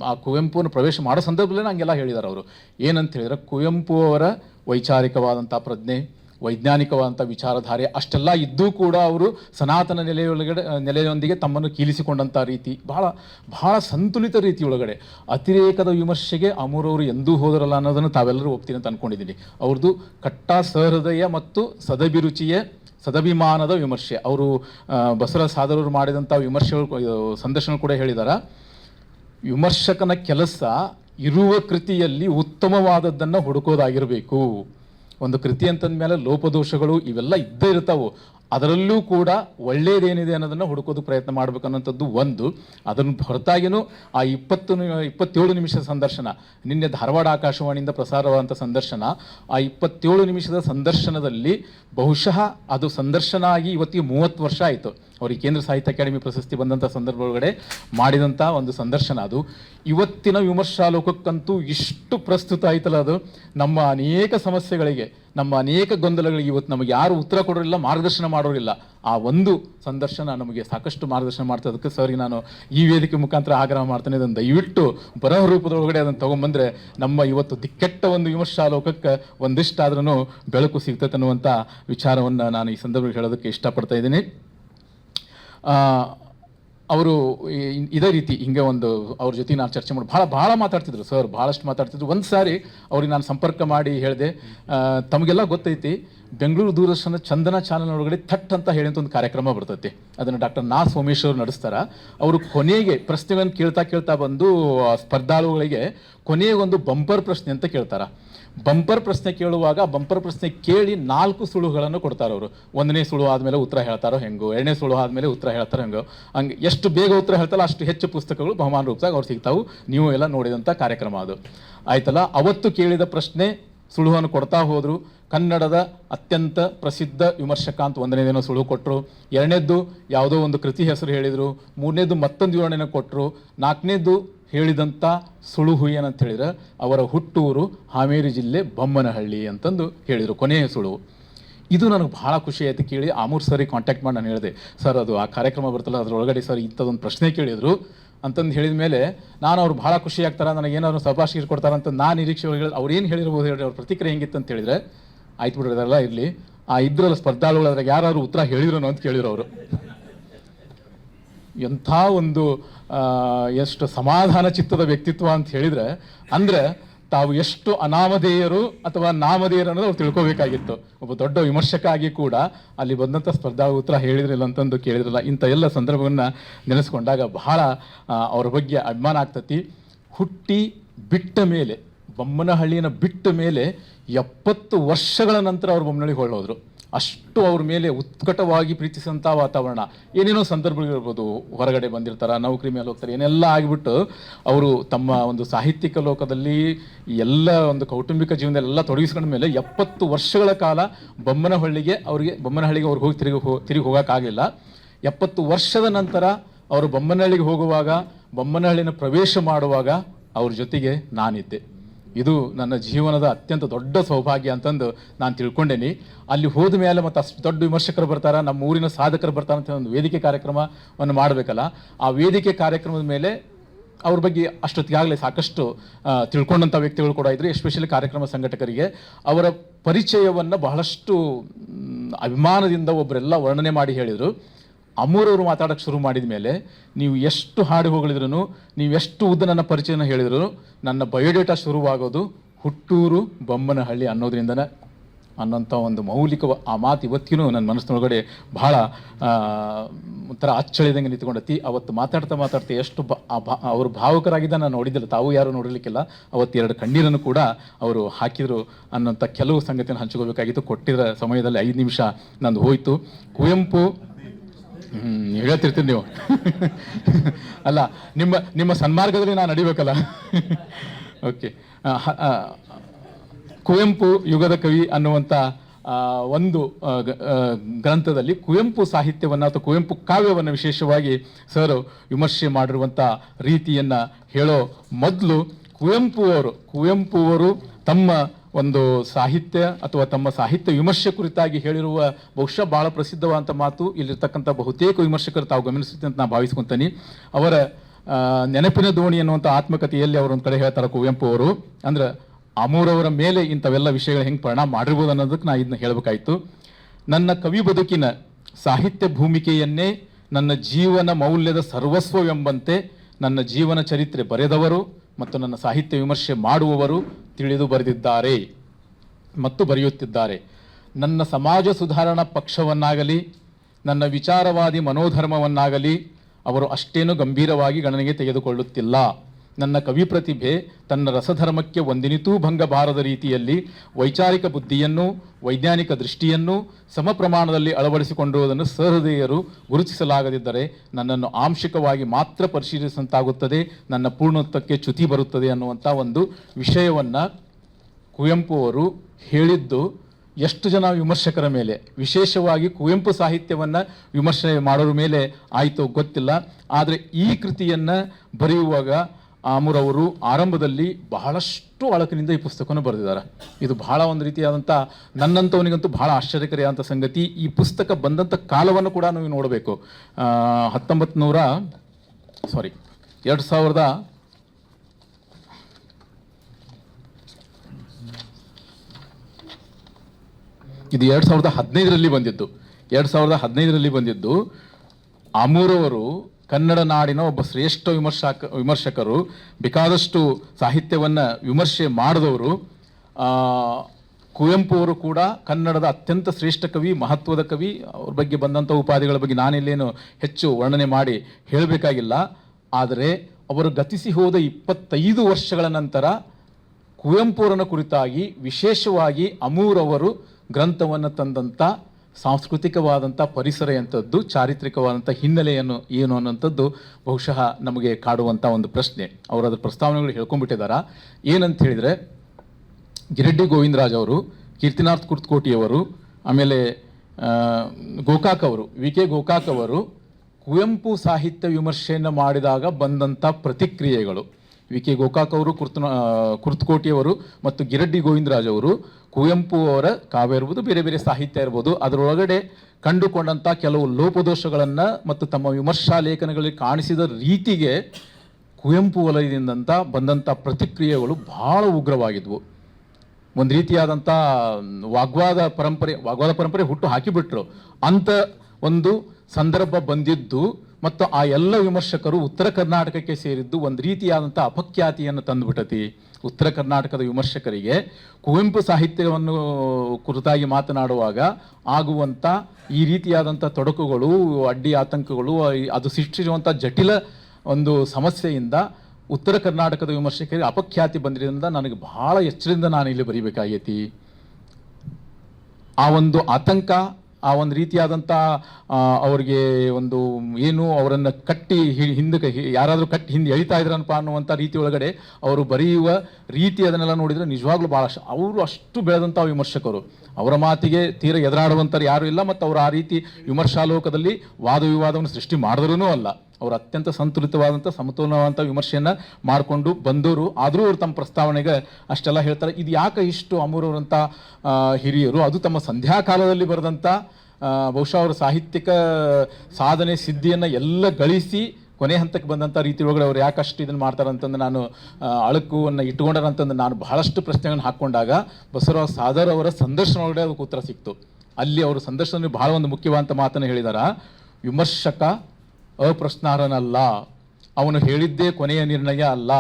ಆ ಕುವೆಂಪುವನ್ನು ಪ್ರವೇಶ ಮಾಡೋ ಸಂದರ್ಭದಲ್ಲೇ ನಂಗೆಲ್ಲ ಹೇಳಿದ್ದಾರೆ ಅವರು. ಏನಂತ ಹೇಳಿದ್ರೆ ಕುವೆಂಪು ಅವರ ವೈಚಾರಿಕವಾದಂಥ ಪ್ರಜ್ಞೆ ವೈಜ್ಞಾನಿಕವಾದಂಥ ವಿಚಾರಧಾರೆ ಅಷ್ಟೆಲ್ಲ ಇದ್ದೂ ಕೂಡ ಅವರು ಸನಾತನ ನೆಲೆಯೊಳಗಡೆ ನೆಲೆಯೊಂದಿಗೆ ತಮ್ಮನ್ನು ಕೀಲಿಸಿಕೊಂಡಂಥ ರೀತಿ, ಬಹಳ ಬಹಳ ಸಂತುಲಿತ ರೀತಿಯೊಳಗಡೆ ಅತಿರೇಕದ ವಿಮರ್ಶೆಗೆ ಅಮೂರವರು ಎಂದೂ ಹೋದರಲ್ಲ ಅನ್ನೋದನ್ನು ತಾವೆಲ್ಲರೂ ಒಪ್ತೀನಿ ಅಂತ ಅಂದ್ಕೊಂಡಿದ್ದೀನಿ ಅವ್ರದ್ದು ಕಟ್ಟ ಸಹೃದಯ ಮತ್ತು ಸದಭಿರುಚಿಯ ಸದಭಿಮಾನದ ವಿಮರ್ಶೆ. ಅವರು ಬಸವರಾಜ ಸಾದರವರು ಮಾಡಿದಂಥ ವಿಮರ್ಶೆಗಳು ಸಂದರ್ಶನ ಕೂಡ ಹೇಳಿದಾರ. ವಿಮರ್ಶಕನ ಕೆಲಸ ಇರುವ ಕೃತಿಯಲ್ಲಿ ಉತ್ತಮವಾದದ್ದನ್ನು ಹುಡುಕೋದಾಗಿರಬೇಕು. ಒಂದು ಕೃತಿ ಅಂತಂದ ಮೇಲೆ ಲೋಪದೋಷಗಳು ಇವೆಲ್ಲ ಇದ್ದೇ ಇರ್ತಾವೆ. ಅದರಲ್ಲೂ ಕೂಡ ಒಳ್ಳೇದೇನಿದೆ ಅನ್ನೋದನ್ನು ಹುಡುಕೋದು ಪ್ರಯತ್ನ ಮಾಡ್ಬೇಕು ಅನ್ನೋಂಥದ್ದು ಒಂದು. ಅದನ್ನು ಹೊರತಾಗಿನೂ ಆ ಇಪ್ಪತ್ತು ಇಪ್ಪತ್ತೇಳು ನಿಮಿಷದ ಸಂದರ್ಶನ, ನಿನ್ನೆ ಧಾರವಾಡ ಆಕಾಶವಾಣಿಯಿಂದ ಪ್ರಸಾರವಾದಂಥ ಸಂದರ್ಶನ, ಆ ಇಪ್ಪತ್ತೇಳು ನಿಮಿಷದ ಸಂದರ್ಶನದಲ್ಲಿ ಬಹುಶಃ ಅದು ಸಂದರ್ಶನ ಆಗಿ ಇವತ್ತಿಗೆ ಮೂವತ್ತು ವರ್ಷ ಆಯಿತು. ಅವರಿಗೆ ಕೇಂದ್ರ ಸಾಹಿತ್ಯ ಅಕಾಡೆಮಿ ಪ್ರಶಸ್ತಿ ಬಂದಂಥ ಸಂದರ್ಭ ಒಳಗಡೆ ಮಾಡಿದಂಥ ಒಂದು ಸಂದರ್ಶನ ಅದು. ಇವತ್ತಿನ ವಿಮರ್ಶಾ ಲೋಕಕ್ಕಂತೂ ಇಷ್ಟು ಪ್ರಸ್ತುತ ಆಯ್ತಲ್ಲ ಅದು. ನಮ್ಮ ಅನೇಕ ಸಮಸ್ಯೆಗಳಿಗೆ, ನಮ್ಮ ಅನೇಕ ಗೊಂದಲಗಳಿಗೆ ಇವತ್ತು ನಮಗೆ ಯಾರು ಉತ್ತರ ಕೊಡೋರಿಲ್ಲ, ಮಾರ್ಗದರ್ಶನ ಮಾಡೋರಿಲ್ಲ. ಆ ಒಂದು ಸಂದರ್ಶನ ನಮಗೆ ಸಾಕಷ್ಟು ಮಾರ್ಗದರ್ಶನ ಮಾಡ್ತದಕ್ಕೆ ಸರಿ ನಾನು ಈ ವೇದಿಕೆ ಮುಖಾಂತರ ಆಗ್ರಹ ಮಾಡ್ತೇನೆ. ಅದನ್ನು ದಯವಿಟ್ಟು ಬರಹ ರೂಪದೊಳಗಡೆ ಅದನ್ನು ತಗೊಂಬಂದ್ರೆ ನಮ್ಮ ಇವತ್ತು ದಿಕ್ಕೆಟ್ಟ ಒಂದು ವಿಮರ್ಶಾ ಲೋಕಕ್ಕೆ ಒಂದಿಷ್ಟಾದ್ರೂ ಬೆಳಕು ಸಿಗ್ತದೆ ಅನ್ನುವಂಥ ವಿಚಾರವನ್ನು ನಾನು ಈ ಸಂದರ್ಭದಲ್ಲಿ ಹೇಳೋದಕ್ಕೆ ಇಷ್ಟಪಡ್ತಾ ಇದ್ದೀನಿ. ಅವರು ಇದೇ ರೀತಿ ಹಿಂಗೆ ಒಂದು ಅವ್ರ ಜೊತೆ ನಾನು ಚರ್ಚೆ ಮಾಡಿ ಭಾಳ ಭಾಳ ಮಾತಾಡ್ತಿದ್ರು ಸರ್ ಭಾಳಷ್ಟು ಮಾತಾಡ್ತಿದ್ರು. ಒಂದು ಸಾರಿ ಅವ್ರಿಗೆ ನಾನು ಸಂಪರ್ಕ ಮಾಡಿ ಹೇಳಿದೆ ತಮಗೆಲ್ಲ ಗೊತ್ತೈತಿ, ಬೆಂಗಳೂರು ದೂರದರ್ಶನ ಚಂದನ ಚಾನಲ್ ಒಳಗಡೆ ಥಟ್ ಅಂತ ಹೇಳಿ ಒಂದು ಕಾರ್ಯಕ್ರಮ ಬರ್ತೈತಿ. ಅದನ್ನು ಡಾಕ್ಟರ್ ನಾ ಸೋಮೇಶ್ವರ್ ನಡೆಸ್ತಾರ. ಅವರು ಕೊನೆಗೆ ಪ್ರಶ್ನೆಗಳನ್ನು ಕೇಳ್ತಾ ಕೇಳ್ತಾ ಬಂದು ಸ್ಪರ್ಧಾಳುಗಳಿಗೆ ಕೊನೆಗೆ ಒಂದು ಬಂಪರ್ ಪ್ರಶ್ನೆ ಅಂತ ಕೇಳ್ತಾರ. ಬಂಪರ್ ಪ್ರಶ್ನೆ ಕೇಳುವಾಗ ಬಂಪರ್ ಪ್ರಶ್ನೆ ಕೇಳಿ ನಾಲ್ಕು ಸುಳುಗಳನ್ನು ಕೊಡ್ತಾರೆ ಅವರು. ಒಂದನೇ ಸುಳು ಆದಮೇಲೆ ಉತ್ತರ ಹೇಳ್ತಾರೋ ಹೆಂಗೋ, ಎರಡನೇ ಸುಳು ಆದಮೇಲೆ ಉತ್ತರ ಹೇಳ್ತಾರೋ ಹೆಂಗೋ, ಹಂಗೆ ಎಷ್ಟು ಬೇಗ ಉತ್ತರ ಹೇಳ್ತಾರೋ ಅಷ್ಟು ಹೆಚ್ಚು ಪುಸ್ತಕಗಳು ಬಹುಮಾನ ರೂಪದಾಗ ಅವ್ರು ಸಿಗ್ತಾವೆ. ನೀವು ಎಲ್ಲ ನೋಡಿದಂಥ ಕಾರ್ಯಕ್ರಮ ಅದು. ಆಯ್ತಲ್ಲ, ಅವತ್ತು ಕೇಳಿದ ಪ್ರಶ್ನೆ ಸುಳುವನ್ನು ಕೊಡ್ತಾ ಹೋದರು. ಕನ್ನಡದ ಅತ್ಯಂತ ಪ್ರಸಿದ್ಧ ವಿಮರ್ಶಕ ಅಂತ ದಿನ ಸುಳು ಕೊಟ್ಟರು ಎರಡನೇದ್ದು ಯಾವುದೋ ಒಂದು ಕೃತಿ ಹೆಸರು ಹೇಳಿದರು. ಮೂರನೇದು ಮತ್ತೊಂದು ವಿವರಣೆಯನ್ನು ಕೊಟ್ಟರು ನಾಲ್ಕನೇದು ಹೇಳಿದಂಥ ಸುಳುಹು ಏನಂತ ಹೇಳಿದ್ರೆ ಅವರ ಹುಟ್ಟೂರು ಹಾವೇರಿ ಜಿಲ್ಲೆ ಬೊಮ್ಮನಹಳ್ಳಿ ಅಂತಂದು ಹೇಳಿದರು, ಕೊನೆಯ ಸುಳುವು ಇದು ನನಗೆ ಭಾಳ ಖುಷಿ ಆಯ್ತು ಕೇಳಿ, ಆಮೂರು ಸರಿ ಕಾಂಟ್ಯಾಕ್ಟ್ ಮಾಡಿ ನಾನು ಹೇಳಿದೆ, ಸರ್, ಅದು ಆ ಕಾರ್ಯಕ್ರಮ ಬರ್ತಲ್ಲ, ಅದರೊಳಗಡೆ ಸರ್ ಇಂಥದ್ದೊಂದು ಪ್ರಶ್ನೆ ಕೇಳಿದರು. ಅಂತಂದು ಹೇಳಿದ ಮೇಲೆ, ನಾನು ಅವ್ರು ಭಾಳ ಖುಷಿ ಆಗ್ತಾರೆ, ನನಗೆ ಏನಾದ್ರು ಸಭಾಷಿಗೆ ಕೊಡ್ತಾರೆ ಅಂತ ನಾನು ನಿರೀಕ್ಷೆ ಹೇಳಿ ಅವ್ರು ಏನು ಹೇಳಿರ್ಬೋದು ಹೇಳಿ ಅವ್ರ ಪ್ರತಿಕ್ರಿಯೆ ಹೆಂಗಿತ್ತು ಅಂತ ಹೇಳಿದ್ರೆ, ಆಯ್ತು ಬಿಡ್ರಿ, ಅದೆಲ್ಲ ಇರಲಿ. ಆ ಇದ್ರಲ್ಲ ಸ್ಪರ್ಧಾಳುಗಳು ಅದ್ರಾಗ ಯಾರು ಉತ್ತರ ಹೇಳಿರೋನು ಅಂತ ಕೇಳಿದ್ರು ಅವರು. ಎಂಥ ಒಂದು ಎಷ್ಟು ಸಮಾಧಾನ ಚಿತ್ತದ ವ್ಯಕ್ತಿತ್ವ ಅಂತ ಹೇಳಿದ್ರೆ, ಅಂದ್ರೆ ತಾವು ಎಷ್ಟು ಅನಾಮಧೇಯರು ಅಥವಾ ನಾಮಧೇಯರು ಅನ್ನೋದು ಅವ್ರು ತಿಳ್ಕೋಬೇಕಾಗಿತ್ತು. ಒಬ್ಬ ದೊಡ್ಡ ವಿಮರ್ಶಕ ಆಗಿ ಕೂಡ ಅಲ್ಲಿ ಬಂದಂಥ ಸ್ಪರ್ಧಾ ಉತ್ತರ ಹೇಳಿದ್ರಲ್ಲ ಅಂತಂದು ಕೇಳಿದ್ರಲ್ಲ, ಇಂಥ ಎಲ್ಲ ಸಂದರ್ಭವನ್ನು ನೆನೆಸ್ಕೊಂಡಾಗ ಬಹಳ ಅವ್ರ ಬಗ್ಗೆ ಅಭಿಮಾನ ಆಗ್ತತಿ. ಹುಟ್ಟಿ ಬಿಟ್ಟ ಮೇಲೆ ಬೊಮ್ಮನಹಳ್ಳಿಯನ್ನು ಬಿಟ್ಟ ಮೇಲೆ ಎಪ್ಪತ್ತು ವರ್ಷಗಳ ನಂತರ ಅವ್ರು ಬೊಮ್ಮನಹಳ್ಳಿಗೆ ಹೊಳ್ಳೋದ್ರು ಅಷ್ಟು ಅವ್ರ ಮೇಲೆ ಉತ್ಕಟವಾಗಿ ಪ್ರೀತಿಸಿದಂಥ ವಾತಾವರಣ. ಏನೇನೋ ಸಂದರ್ಭಗಳಿರ್ಬೋದು ಹೊರಗಡೆ ಬಂದಿರ್ತಾರೆ, ನೌಕರಿ ಮೇಲೆ ಹೋಗ್ತಾರೆ, ಏನೆಲ್ಲ ಆಗಿಬಿಟ್ಟು ಅವರು ತಮ್ಮ ಒಂದು ಸಾಹಿತ್ಯಿಕ ಲೋಕದಲ್ಲಿ ಎಲ್ಲ ಒಂದು ಕೌಟುಂಬಿಕ ಜೀವನದಲ್ಲಿ ಎಲ್ಲ ತೊಡಗಿಸ್ಕೊಂಡ ಮೇಲೆ ಎಪ್ಪತ್ತು ವರ್ಷಗಳ ಕಾಲ ಬೊಮ್ಮನಹಳ್ಳಿಗೆ ಅವರಿಗೆ, ಬೊಮ್ಮನಹಳ್ಳಿಗೆ ಅವ್ರಿಗೆ ಹೋಗಿ ತಿರುಗಿ ಹೋ, ತಿರುಗಿ ಹೋಗೋಕ್ಕಾಗಲಿಲ್ಲ. ಎಪ್ಪತ್ತು ವರ್ಷದ ನಂತರ ಅವರು ಬೊಮ್ಮನಹಳ್ಳಿಗೆ ಹೋಗುವಾಗ, ಬೊಮ್ಮನಹಳ್ಳಿನ ಪ್ರವೇಶ ಮಾಡುವಾಗ ಅವ್ರ ಜೊತೆಗೆ ನಾನಿದ್ದೆ. ಇದು ನನ್ನ ಜೀವನದ ಅತ್ಯಂತ ದೊಡ್ಡ ಸೌಭಾಗ್ಯ ಅಂತಂದು ನಾನು ತಿಳ್ಕೊಂಡೇನಿ. ಅಲ್ಲಿ ಹೋದ ಮೇಲೆ ಮತ್ತು ಅಷ್ಟು ದೊಡ್ಡ ವಿಮರ್ಶಕರು ಬರ್ತಾರೆ, ನಮ್ಮ ಊರಿನ ಸಾಧಕರು ಬರ್ತಾರ ಅಂತ ಒಂದು ವೇದಿಕೆ ಕಾರ್ಯಕ್ರಮವನ್ನು ಮಾಡಬೇಕಲ್ಲ, ಆ ವೇದಿಕೆ ಕಾರ್ಯಕ್ರಮದ ಮೇಲೆ ಅವ್ರ ಬಗ್ಗೆ ಅಷ್ಟೊತ್ತಿಗಾಗಲೇ ಸಾಕಷ್ಟು ತಿಳ್ಕೊಂಡಂಥ ವ್ಯಕ್ತಿಗಳು ಕೂಡ ಇದ್ರು ಎಸ್ಪೆಷಲಿ ಕಾರ್ಯಕ್ರಮ ಸಂಘಟಕರಿಗೆ. ಅವರ ಪರಿಚಯವನ್ನು ಬಹಳಷ್ಟು ಅಭಿಮಾನದಿಂದ ಒಬ್ಬರೆಲ್ಲ ವರ್ಣನೆ ಮಾಡಿ ಹೇಳಿದರು. ಅಮೂರವರು ಮಾತಾಡೋಕ್ಕೆ ಶುರು ಮಾಡಿದ ಮೇಲೆ ನೀವು ಎಷ್ಟು ಹಾಡು ಹೊಗಳಿದ್ರು ನೀವು ಎಷ್ಟು ಉದ್ದ ನನ್ನ ಪರಿಚಯನ ಹೇಳಿದ್ರು ನನ್ನ ಬಯೋಡೇಟಾ ಶುರುವಾಗೋದು ಹುಟ್ಟೂರು ಬೊಮ್ಮನಹಳ್ಳಿ ಅನ್ನೋದ್ರಿಂದನೇ. ಅನ್ನೋಂಥ ಒಂದು ಮೌಲಿಕ ಆ ಮಾತು ಇವತ್ತಿನೂ ನನ್ನ ಮನಸ್ಸಿನೊಳಗಡೆ ಬಹಳ ಒಂಥರ ಅಚ್ಚಳಿದಂಗೆ ನಿಂತ್ಕೊಂಡತಿ. ಅವತ್ತು ಮಾತಾಡ್ತಾ ಮಾತಾಡ್ತಾ ಎಷ್ಟು ಬ ಅವರು ಭಾವುಕರಾಗಿದ್ದ ನಾನು ನೋಡಿದ್ದಿಲ್ಲ ತಾವು ಯಾರು ನೋಡಲಿಕ್ಕಿಲ್ಲ. ಅವತ್ತು ಎರಡು ಕಣ್ಣೀರನ್ನು ಕೂಡ ಅವರು ಹಾಕಿದರು ಅನ್ನೋಂಥ ಕೆಲವು ಸಂಗತಿಯನ್ನು ಹಂಚಿಕೊಳ್ಬೇಕಾಗಿತ್ತು. ಕೊಟ್ಟಿರೋ ಸಮಯದಲ್ಲಿ ಐದು ನಿಮಿಷ ನಂದು ಹೋಯಿತು. ಕುವೆಂಪು ಹ್ಮ್, ಹೇಳ್ತಿರ್ತೀನಿ ನೀವು. ಅಲ್ಲ ನಿಮ್ಮ ನಿಮ್ಮ ಸನ್ಮಾರ್ಗದಲ್ಲಿ ನಾನು ನಡಿಬೇಕಲ್ಲ? ಓಕೆ ಕುವೆಂಪು ಯುಗದ ಕವಿ ಅನ್ನುವಂಥ ಒಂದು ಗ್ರಂಥದಲ್ಲಿ ಕುವೆಂಪು ಸಾಹಿತ್ಯವನ್ನು ಅಥವಾ ಕುವೆಂಪು ಕಾವ್ಯವನ್ನು ವಿಶೇಷವಾಗಿ ಸರ್ ವಿಮರ್ಶೆ ಮಾಡಿರುವಂಥ ರೀತಿಯನ್ನು ಹೇಳೋ ಮೊದಲು ಕುವೆಂಪು ಅವರು ಕುವೆಂಪು ಅವರು ತಮ್ಮ ಒಂದು ಸಾಹಿತ್ಯ ಅಥವಾ ತಮ್ಮ ಸಾಹಿತ್ಯ ವಿಮರ್ಶೆ ಕುರಿತಾಗಿ ಹೇಳಿರುವ ಬಹುಶಃ ಬಹಳ ಪ್ರಸಿದ್ಧವಾದಂಥ ಮಾತು ಇಲ್ಲಿರ್ತಕ್ಕಂಥ ಬಹುತೇಕ ವಿಮರ್ಶಕರು ತಾವು ಗಮನಿಸುತ್ತೆ ಅಂತ ನಾನು ಭಾವಿಸ್ಕೊತೀನಿ. ಅವರ ನೆನಪಿನ ದೋಣಿ ಅನ್ನುವಂಥ ಆತ್ಮಕಥೆಯಲ್ಲಿ ಅವರು ಒಂದು ಕಡೆ ಹೇಳ್ತಾರೆ ಕುವೆಂಪು ಅವರು. ಅಂದ್ರೆ ಅಮೂರವರ ಮೇಲೆ ಇಂಥವೆಲ್ಲ ವಿಷಯಗಳು ಹೆಂಗೆ ಪರಿಣಾಮ ಮಾಡಿರ್ಬೋದು ಅನ್ನೋದಕ್ಕೆ ನಾನು ಇದನ್ನ ಹೇಳಬೇಕಾಯಿತು. ನನ್ನ ಕವಿ ಬದುಕಿನ ಸಾಹಿತ್ಯ ಭೂಮಿಕೆಯನ್ನೇ ನನ್ನ ಜೀವನ ಮೌಲ್ಯದ ಸರ್ವಸ್ವವೆಂಬಂತೆ ನನ್ನ ಜೀವನ ಚರಿತ್ರೆ ಬರೆದವರು. ಮತ್ತು ನನ್ನ ಸಾಹಿತ್ಯ ವಿಮರ್ಶೆ ಮಾಡುವವರು ತಿಳಿದು ಬರೆದಿದ್ದಾರೆ ಮತ್ತು ಬರೆಯುತ್ತಿದ್ದಾರೆ. ನನ್ನ ಸಮಾಜ ಸುಧಾರಣಾ ಪಕ್ಷವನ್ನಾಗಲಿ, ನನ್ನ ವಿಚಾರವಾದಿ ಮನೋಧರ್ಮವನ್ನಾಗಲಿ ಅವರು ಅಷ್ಟೇನು ಗಂಭೀರವಾಗಿ ಗಣನೆಗೆ ತೆಗೆದುಕೊಳ್ಳುತ್ತಿಲ್ಲ. ನನ್ನ ಕವಿ ಪ್ರತಿಭೆ ತನ್ನ ರಸಧರ್ಮಕ್ಕೆ ಒಂದಿನಿತೂ ಭಂಗ ಬಾರದ ರೀತಿಯಲ್ಲಿ ವೈಚಾರಿಕ ಬುದ್ಧಿಯನ್ನು, ವೈಜ್ಞಾನಿಕ ದೃಷ್ಟಿಯನ್ನು ಸಮ ಪ್ರಮಾಣದಲ್ಲಿ ಅಳವಡಿಸಿಕೊಂಡಿರುವುದನ್ನು ಸಹೃದಯರು ಗುರುತಿಸಲಾಗದಿದ್ದರೆ ನನ್ನನ್ನು ಆಂಶಿಕವಾಗಿ ಮಾತ್ರ ಪರಿಶೀಲಿಸಂತಾಗುತ್ತದೆ ನನ್ನ ಪೂರ್ಣತ್ವಕ್ಕೆ ಚ್ಯುತಿ ಬರುತ್ತದೆ ಅನ್ನುವಂಥ ಒಂದು ವಿಷಯವನ್ನು ಕುವೆಂಪು ಅವರು ಹೇಳಿದ್ದು ಎಷ್ಟು ಜನ ವಿಮರ್ಶಕರ ಮೇಲೆ, ವಿಶೇಷವಾಗಿ ಕುವೆಂಪು ಸಾಹಿತ್ಯವನ್ನು ವಿಮರ್ಶೆ ಮಾಡೋರ ಮೇಲೆ ಆಯಿತು ಗೊತ್ತಿಲ್ಲ. ಆದರೆ ಈ ಕೃತಿಯನ್ನು ಬರೆಯುವಾಗ ಆಮೂರವರು ಆರಂಭದಲ್ಲಿ ಬಹಳಷ್ಟು ಅಳಕಿನಿಂದ ಈ ಪುಸ್ತಕವನ್ನು ಬರೆದಿದ್ದಾರೆ. ಇದು ಬಹಳ ಒಂದು ರೀತಿಯಾದಂಥ ನನ್ನಂಥವನಿಗಂತೂ ಬಹಳ ಆಶ್ಚರ್ಯಕರಿಯಾದಂಥ ಸಂಗತಿ. ಈ ಪುಸ್ತಕ ಬಂದಂಥ ಕಾಲವನ್ನು ಕೂಡ ನಾವು ನೋಡಬೇಕು. ಹತ್ತೊಂಬತ್ತು ನೂರ ಸಾರಿ ಎರಡು ಸಾವಿರದ ಇದು ಎರಡು ಸಾವಿರದ ಹದಿನೈದರಲ್ಲಿ ಬಂದಿದ್ದು. ಎರಡು ಸಾವಿರದ ಹದಿನೈದರಲ್ಲಿ ಬಂದಿದ್ದು ಅಮೂರವರು ಕನ್ನಡ ನಾಡಿನ ಒಬ್ಬ ಶ್ರೇಷ್ಠ ವಿಮರ್ಶಕ, ವಿಮರ್ಶಕರು, ಬೇಕಾದಷ್ಟು ಸಾಹಿತ್ಯವನ್ನು ವಿಮರ್ಶೆ ಮಾಡಿದವರು ಕುವೆಂಪು ಅವರು ಕೂಡ ಕನ್ನಡದ ಅತ್ಯಂತ ಶ್ರೇಷ್ಠ ಕವಿ, ಮಹತ್ವದ ಕವಿ. ಅವ್ರ ಬಗ್ಗೆ ಬಂದಂಥ ಉಪಾಧಿಗಳ ಬಗ್ಗೆ ನಾನಿಲ್ಲೇನು ಹೆಚ್ಚು ವರ್ಣನೆ ಮಾಡಿ ಹೇಳಬೇಕಾಗಿಲ್ಲ. ಆದರೆ ಅವರು ಗತಿಸಿ ಹೋದ ಇಪ್ಪತ್ತೈದು ವರ್ಷಗಳ ನಂತರ ಕುವೆಂಪುರನ ಕುರಿತಾಗಿ ವಿಶೇಷವಾಗಿ ಅಮೂರವರು ಗ್ರಂಥವನ್ನು ತಂದಂಥ ಸಾಂಸ್ಕೃತಿಕವಾದಂಥ ಪರಿಸರ ಎಂಥದ್ದು, ಚಾರಿತ್ರಿಕವಾದಂಥ ಹಿನ್ನೆಲೆಯನ್ನು ಏನು ಅನ್ನೋಂಥದ್ದು ಬಹುಶಃ ನಮಗೆ ಕಾಡುವಂಥ ಒಂದು ಪ್ರಶ್ನೆ. ಅವರು ಅದರ ಪ್ರಸ್ತಾವನೆಗಳು ಹೇಳ್ಕೊಂಡ್ಬಿಟ್ಟಿದ್ದಾರೆ ಏನಂತ ಹೇಳಿದರೆ, ಗಿರೆಡ್ಡಿ ಗೋವಿಂದರಾಜ್ ಅವರು, ಕೀರ್ತಿನಾಥ್ ಕುರ್ತಕೋಟಿಯವರು, ಆಮೇಲೆ ಗೋಕಾಕ್ ಅವರು ವಿ ಕೆ ಗೋಕಾಕ್ ಅವರು ಕುವೆಂಪು ಸಾಹಿತ್ಯ ವಿಮರ್ಶೆಯನ್ನು ಮಾಡಿದಾಗ ಬಂದಂಥ ಪ್ರತಿಕ್ರಿಯೆಗಳು. ವಿ ಕೆ ಗೋಕಾಕ್ ಅವರು ಕುರ್ತ ಕುರ್ತಕೋಟಿಯವರು ಮತ್ತು ಗಿರಡ್ಡಿ ಗೋವಿಂದರಾಜ್ ಅವರು, ಕುವೆಂಪು ಅವರ ಕಾವ್ಯ ಇರ್ಬೋದು, ಬೇರೆ ಬೇರೆ ಸಾಹಿತ್ಯ ಇರ್ಬೋದು, ಅದರೊಳಗಡೆ ಕಂಡುಕೊಂಡಂಥ ಕೆಲವು ಲೋಪದೋಷಗಳನ್ನು ಮತ್ತು ತಮ್ಮ ವಿಮರ್ಶಾ ಲೇಖನಗಳಲ್ಲಿ ಕಾಣಿಸಿದ ರೀತಿಗೆ ಕುವೆಂಪು ವಲಯದಿಂದಂಥ ಬಂದಂಥ ಪ್ರತಿಕ್ರಿಯೆಗಳು ಬಹಳ ಉಗ್ರವಾಗಿದ್ವು. ಒಂದು ರೀತಿಯಾದಂಥ ವಾಗ್ವಾದ ಪರಂಪರೆ ವಾಗ್ವಾದ ಪರಂಪರೆ ಹುಟ್ಟು ಹಾಕಿಬಿಟ್ರು. ಅಂಥ ಒಂದು ಸಂದರ್ಭ ಬಂದಿದ್ದು ಮತ್ತು ಆ ಎಲ್ಲ ವಿಮರ್ಶಕರು ಉತ್ತರ ಕರ್ನಾಟಕಕ್ಕೆ ಸೇರಿದ್ದು ಒಂದು ರೀತಿಯಾದಂಥ ಅಪಖ್ಯಾತಿಯನ್ನು ತಂದುಬಿಟ್ಟತಿ. ಉತ್ತರ ಕರ್ನಾಟಕದ ವಿಮರ್ಶಕರಿಗೆ ಕುವೆಂಪು ಸಾಹಿತ್ಯವನ್ನು ಕುರಿತಾಗಿ ಮಾತನಾಡುವಾಗ ಆಗುವಂಥ ಈ ರೀತಿಯಾದಂಥ ತೊಡಕುಗಳು, ಅಡ್ಡಿ ಆತಂಕಗಳು, ಅದು ಸೃಷ್ಟಿಸುವಂಥ ಜಟಿಲ ಒಂದು ಸಮಸ್ಯೆಯಿಂದ ಉತ್ತರ ಕರ್ನಾಟಕದ ವಿಮರ್ಶಕರಿಗೆ ಅಪಖ್ಯಾತಿ ಬಂದಿರೋದ್ರಿಂದ ನನಗೆ ಬಹಳ ಎಚ್ಚರಿಂದ ನಾನು ಇಲ್ಲಿ ಬರೀಬೇಕಾಗೈತಿ. ಆ ಒಂದು ಆತಂಕ ಆ ಒಂದು ರೀತಿಯಾದಂಥ ಅವರಿಗೆ ಒಂದು ಏನು ಅವರನ್ನು ಕಟ್ಟಿ ಹಿಂದಕ್ಕೆ ಯಾರಾದರೂ ಕಟ್ಟಿ ಹಿಂದೆ ಎಳಿತಾ ಇದ್ರನಪ್ಪ ಅನ್ನುವಂಥ ರೀತಿ ಒಳಗಡೆ ಅವರು ಬರೆಯುವ ರೀತಿ ಅದನ್ನೆಲ್ಲ ನೋಡಿದರೆ ನಿಜವಾಗ್ಲೂ ಭಾಳ ಅವರು ಅಷ್ಟು ಬೆಳೆದಂಥ ವಿಮರ್ಶಕರು. ಅವರ ಮಾತಿಗೆ ತೀರ ಎದುರಾಡುವಂಥರು ಯಾರೂ ಇಲ್ಲ ಮತ್ತು ಅವರು ಆ ರೀತಿ ವಿಮರ್ಶಾ ಲೋಕದಲ್ಲಿ ವಾದ ವಿವಾದವನ್ನು ಸೃಷ್ಟಿ ಮಾಡಿದ್ರೂ ಅಲ್ಲ. ಅವರು ಅತ್ಯಂತ ಸಂತುಲಿತವಾದಂಥ ಸಮತೋಲನವಾದಂಥ ವಿಮರ್ಶೆಯನ್ನು ಮಾಡಿಕೊಂಡು ಬಂದವರು ಆದರೂ ಅವರು ತಮ್ಮ ಪ್ರಸ್ತಾವನೆಗೆ ಅಷ್ಟೆಲ್ಲ ಹೇಳ್ತಾರೆ. ಇದು ಯಾಕೆ ಇಷ್ಟು ಅಮೂರವರಂಥ ಹಿರಿಯರು? ಅದು ತಮ್ಮ ಸಂಧ್ಯಾಕಾಲದಲ್ಲಿ ಬರೆದಂಥ ಬಹುಶಃ ಅವರ ಸಾಹಿತ್ಯಿಕ ಸಾಧನೆ ಸಿದ್ಧಿಯನ್ನು ಎಲ್ಲ ಗಳಿಸಿ ಕೊನೆ ಹಂತಕ್ಕೆ ಬಂದಂಥ ರೀತಿ ಒಳಗಡೆ ಅವ್ರು ಯಾಕಷ್ಟು ಇದನ್ನು ಮಾಡ್ತಾರೆ ಅಂತಂದು ನಾನು ಅಳಕುವನ್ನು ಇಟ್ಕೊಂಡಾರ ಅಂತಂದು ನಾನು ಬಹಳಷ್ಟು ಪ್ರಶ್ನೆಗಳನ್ನು ಹಾಕ್ಕೊಂಡಾಗ ಬಸವರಾವ್ ಸಾದರ್ ಅವರ ಸಂದರ್ಶನ ಒಳಗಡೆ ಅದಕ್ಕೆ ಉತ್ತರ ಸಿಕ್ತು. ಅಲ್ಲಿ ಅವರು ಸಂದರ್ಶನ ಬಹಳ ಒಂದು ಮುಖ್ಯವಾದಂಥ ಮಾತನ್ನು ಹೇಳಿದಾರ. ವಿಮರ್ಶಕ ಅಪ್ರಶ್ನಾರ್ಹನಲ್ಲ ಅವನು ಹೇಳಿದ್ದೇ ಕೊನೆಯ ನಿರ್ಣಯ ಅಲ್ಲ.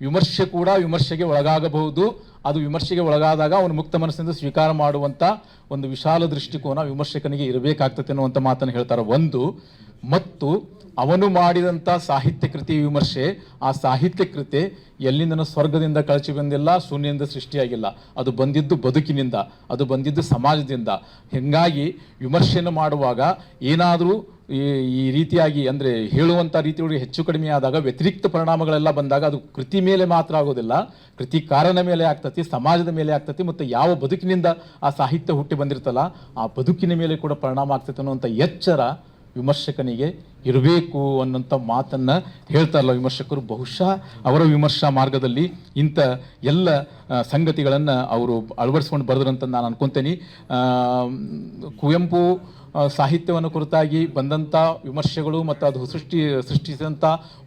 ವಿಮರ್ಶೆ ಕೂಡ ವಿಮರ್ಶೆಗೆ ಒಳಗಾಗಬಹುದು. ಅದು ವಿಮರ್ಶೆಗೆ ಒಳಗಾದಾಗ ಅವನು ಮುಕ್ತ ಮನಸ್ಸಿನಿಂದ ಸ್ವೀಕಾರ ಮಾಡುವಂಥ ಒಂದು ವಿಶಾಲ ದೃಷ್ಟಿಕೋನ ವಿಮರ್ಶಕನಿಗೆ ಇರಬೇಕಾಗ್ತದೆ ಅನ್ನುವಂಥ ಮಾತನ್ನು ಹೇಳ್ತಾರೆ. ಒಂದು, ಮತ್ತು ಅವನು ಮಾಡಿದಂಥ ಸಾಹಿತ್ಯ ಕೃತಿ ವಿಮರ್ಶೆ, ಆ ಸಾಹಿತ್ಯ ಕೃತಿ ಎಲ್ಲಿಂದನೂ ಸ್ವರ್ಗದಿಂದ ಕಳಚಿ ಬಂದಿಲ್ಲ, ಶೂನ್ಯದಿಂದ ಸೃಷ್ಟಿಯಾಗಿಲ್ಲ. ಅದು ಬಂದಿದ್ದು ಬದುಕಿನಿಂದ, ಅದು ಬಂದಿದ್ದು ಸಮಾಜದಿಂದ. ಹೀಗಾಗಿ ವಿಮರ್ಶೆಯನ್ನು ಮಾಡುವಾಗ ಏನಾದರೂ ಈ ಈ ರೀತಿಯಾಗಿ ಅಂದರೆ ಹೇಳುವಂಥ ರೀತಿಯೊಳಗೆ ಹೆಚ್ಚು ಕಡಿಮೆ ಆದಾಗ ವ್ಯತಿರಿಕ್ತ ಪರಿಣಾಮಗಳೆಲ್ಲ ಬಂದಾಗ ಅದು ಕೃತಿ ಮೇಲೆ ಮಾತ್ರ ಆಗೋದಿಲ್ಲ. ಕೃತಿ ಕಾರಣ ಮೇಲೆ ಆಗ್ತತಿ, ಸಮಾಜದ ಮೇಲೆ ಆಗ್ತತಿ, ಮತ್ತು ಯಾವ ಬದುಕಿನಿಂದ ಆ ಸಾಹಿತ್ಯ ಹುಟ್ಟಿ ಬಂದಿರ್ತಲ್ಲ, ಆ ಬದುಕಿನ ಮೇಲೆ ಕೂಡ ಪರಿಣಾಮ ಆಗ್ತೈತೆ ಅನ್ನುವಂಥ ಎಚ್ಚರ ವಿಮರ್ಶಕನಿಗೆ ಇರಬೇಕು ಅನ್ನೋಂಥ ಮಾತನ್ನು ಹೇಳ್ತಾರಲ್ಲ ವಿಮರ್ಶಕರು. ಬಹುಶಃ ಅವರ ವಿಮರ್ಶಾ ಮಾರ್ಗದಲ್ಲಿ ಇಂಥ ಎಲ್ಲ ಸಂಗತಿಗಳನ್ನು ಅವರು ಅಳವಡಿಸ್ಕೊಂಡು ಬರೆದ್ರಂತ ನಾನು ಅನ್ಕೊತೇನೆ. ಕುವೆಂಪು ಸಾಹಿತ್ಯವನ್ನು ಕುರಿತಾಗಿ ಬಂದಂಥ ವಿಮರ್ಶೆಗಳು ಮತ್ತು ಅದು ಸೃಷ್ಟಿ ಸೃಷ್ಟಿಸಿದಂಥ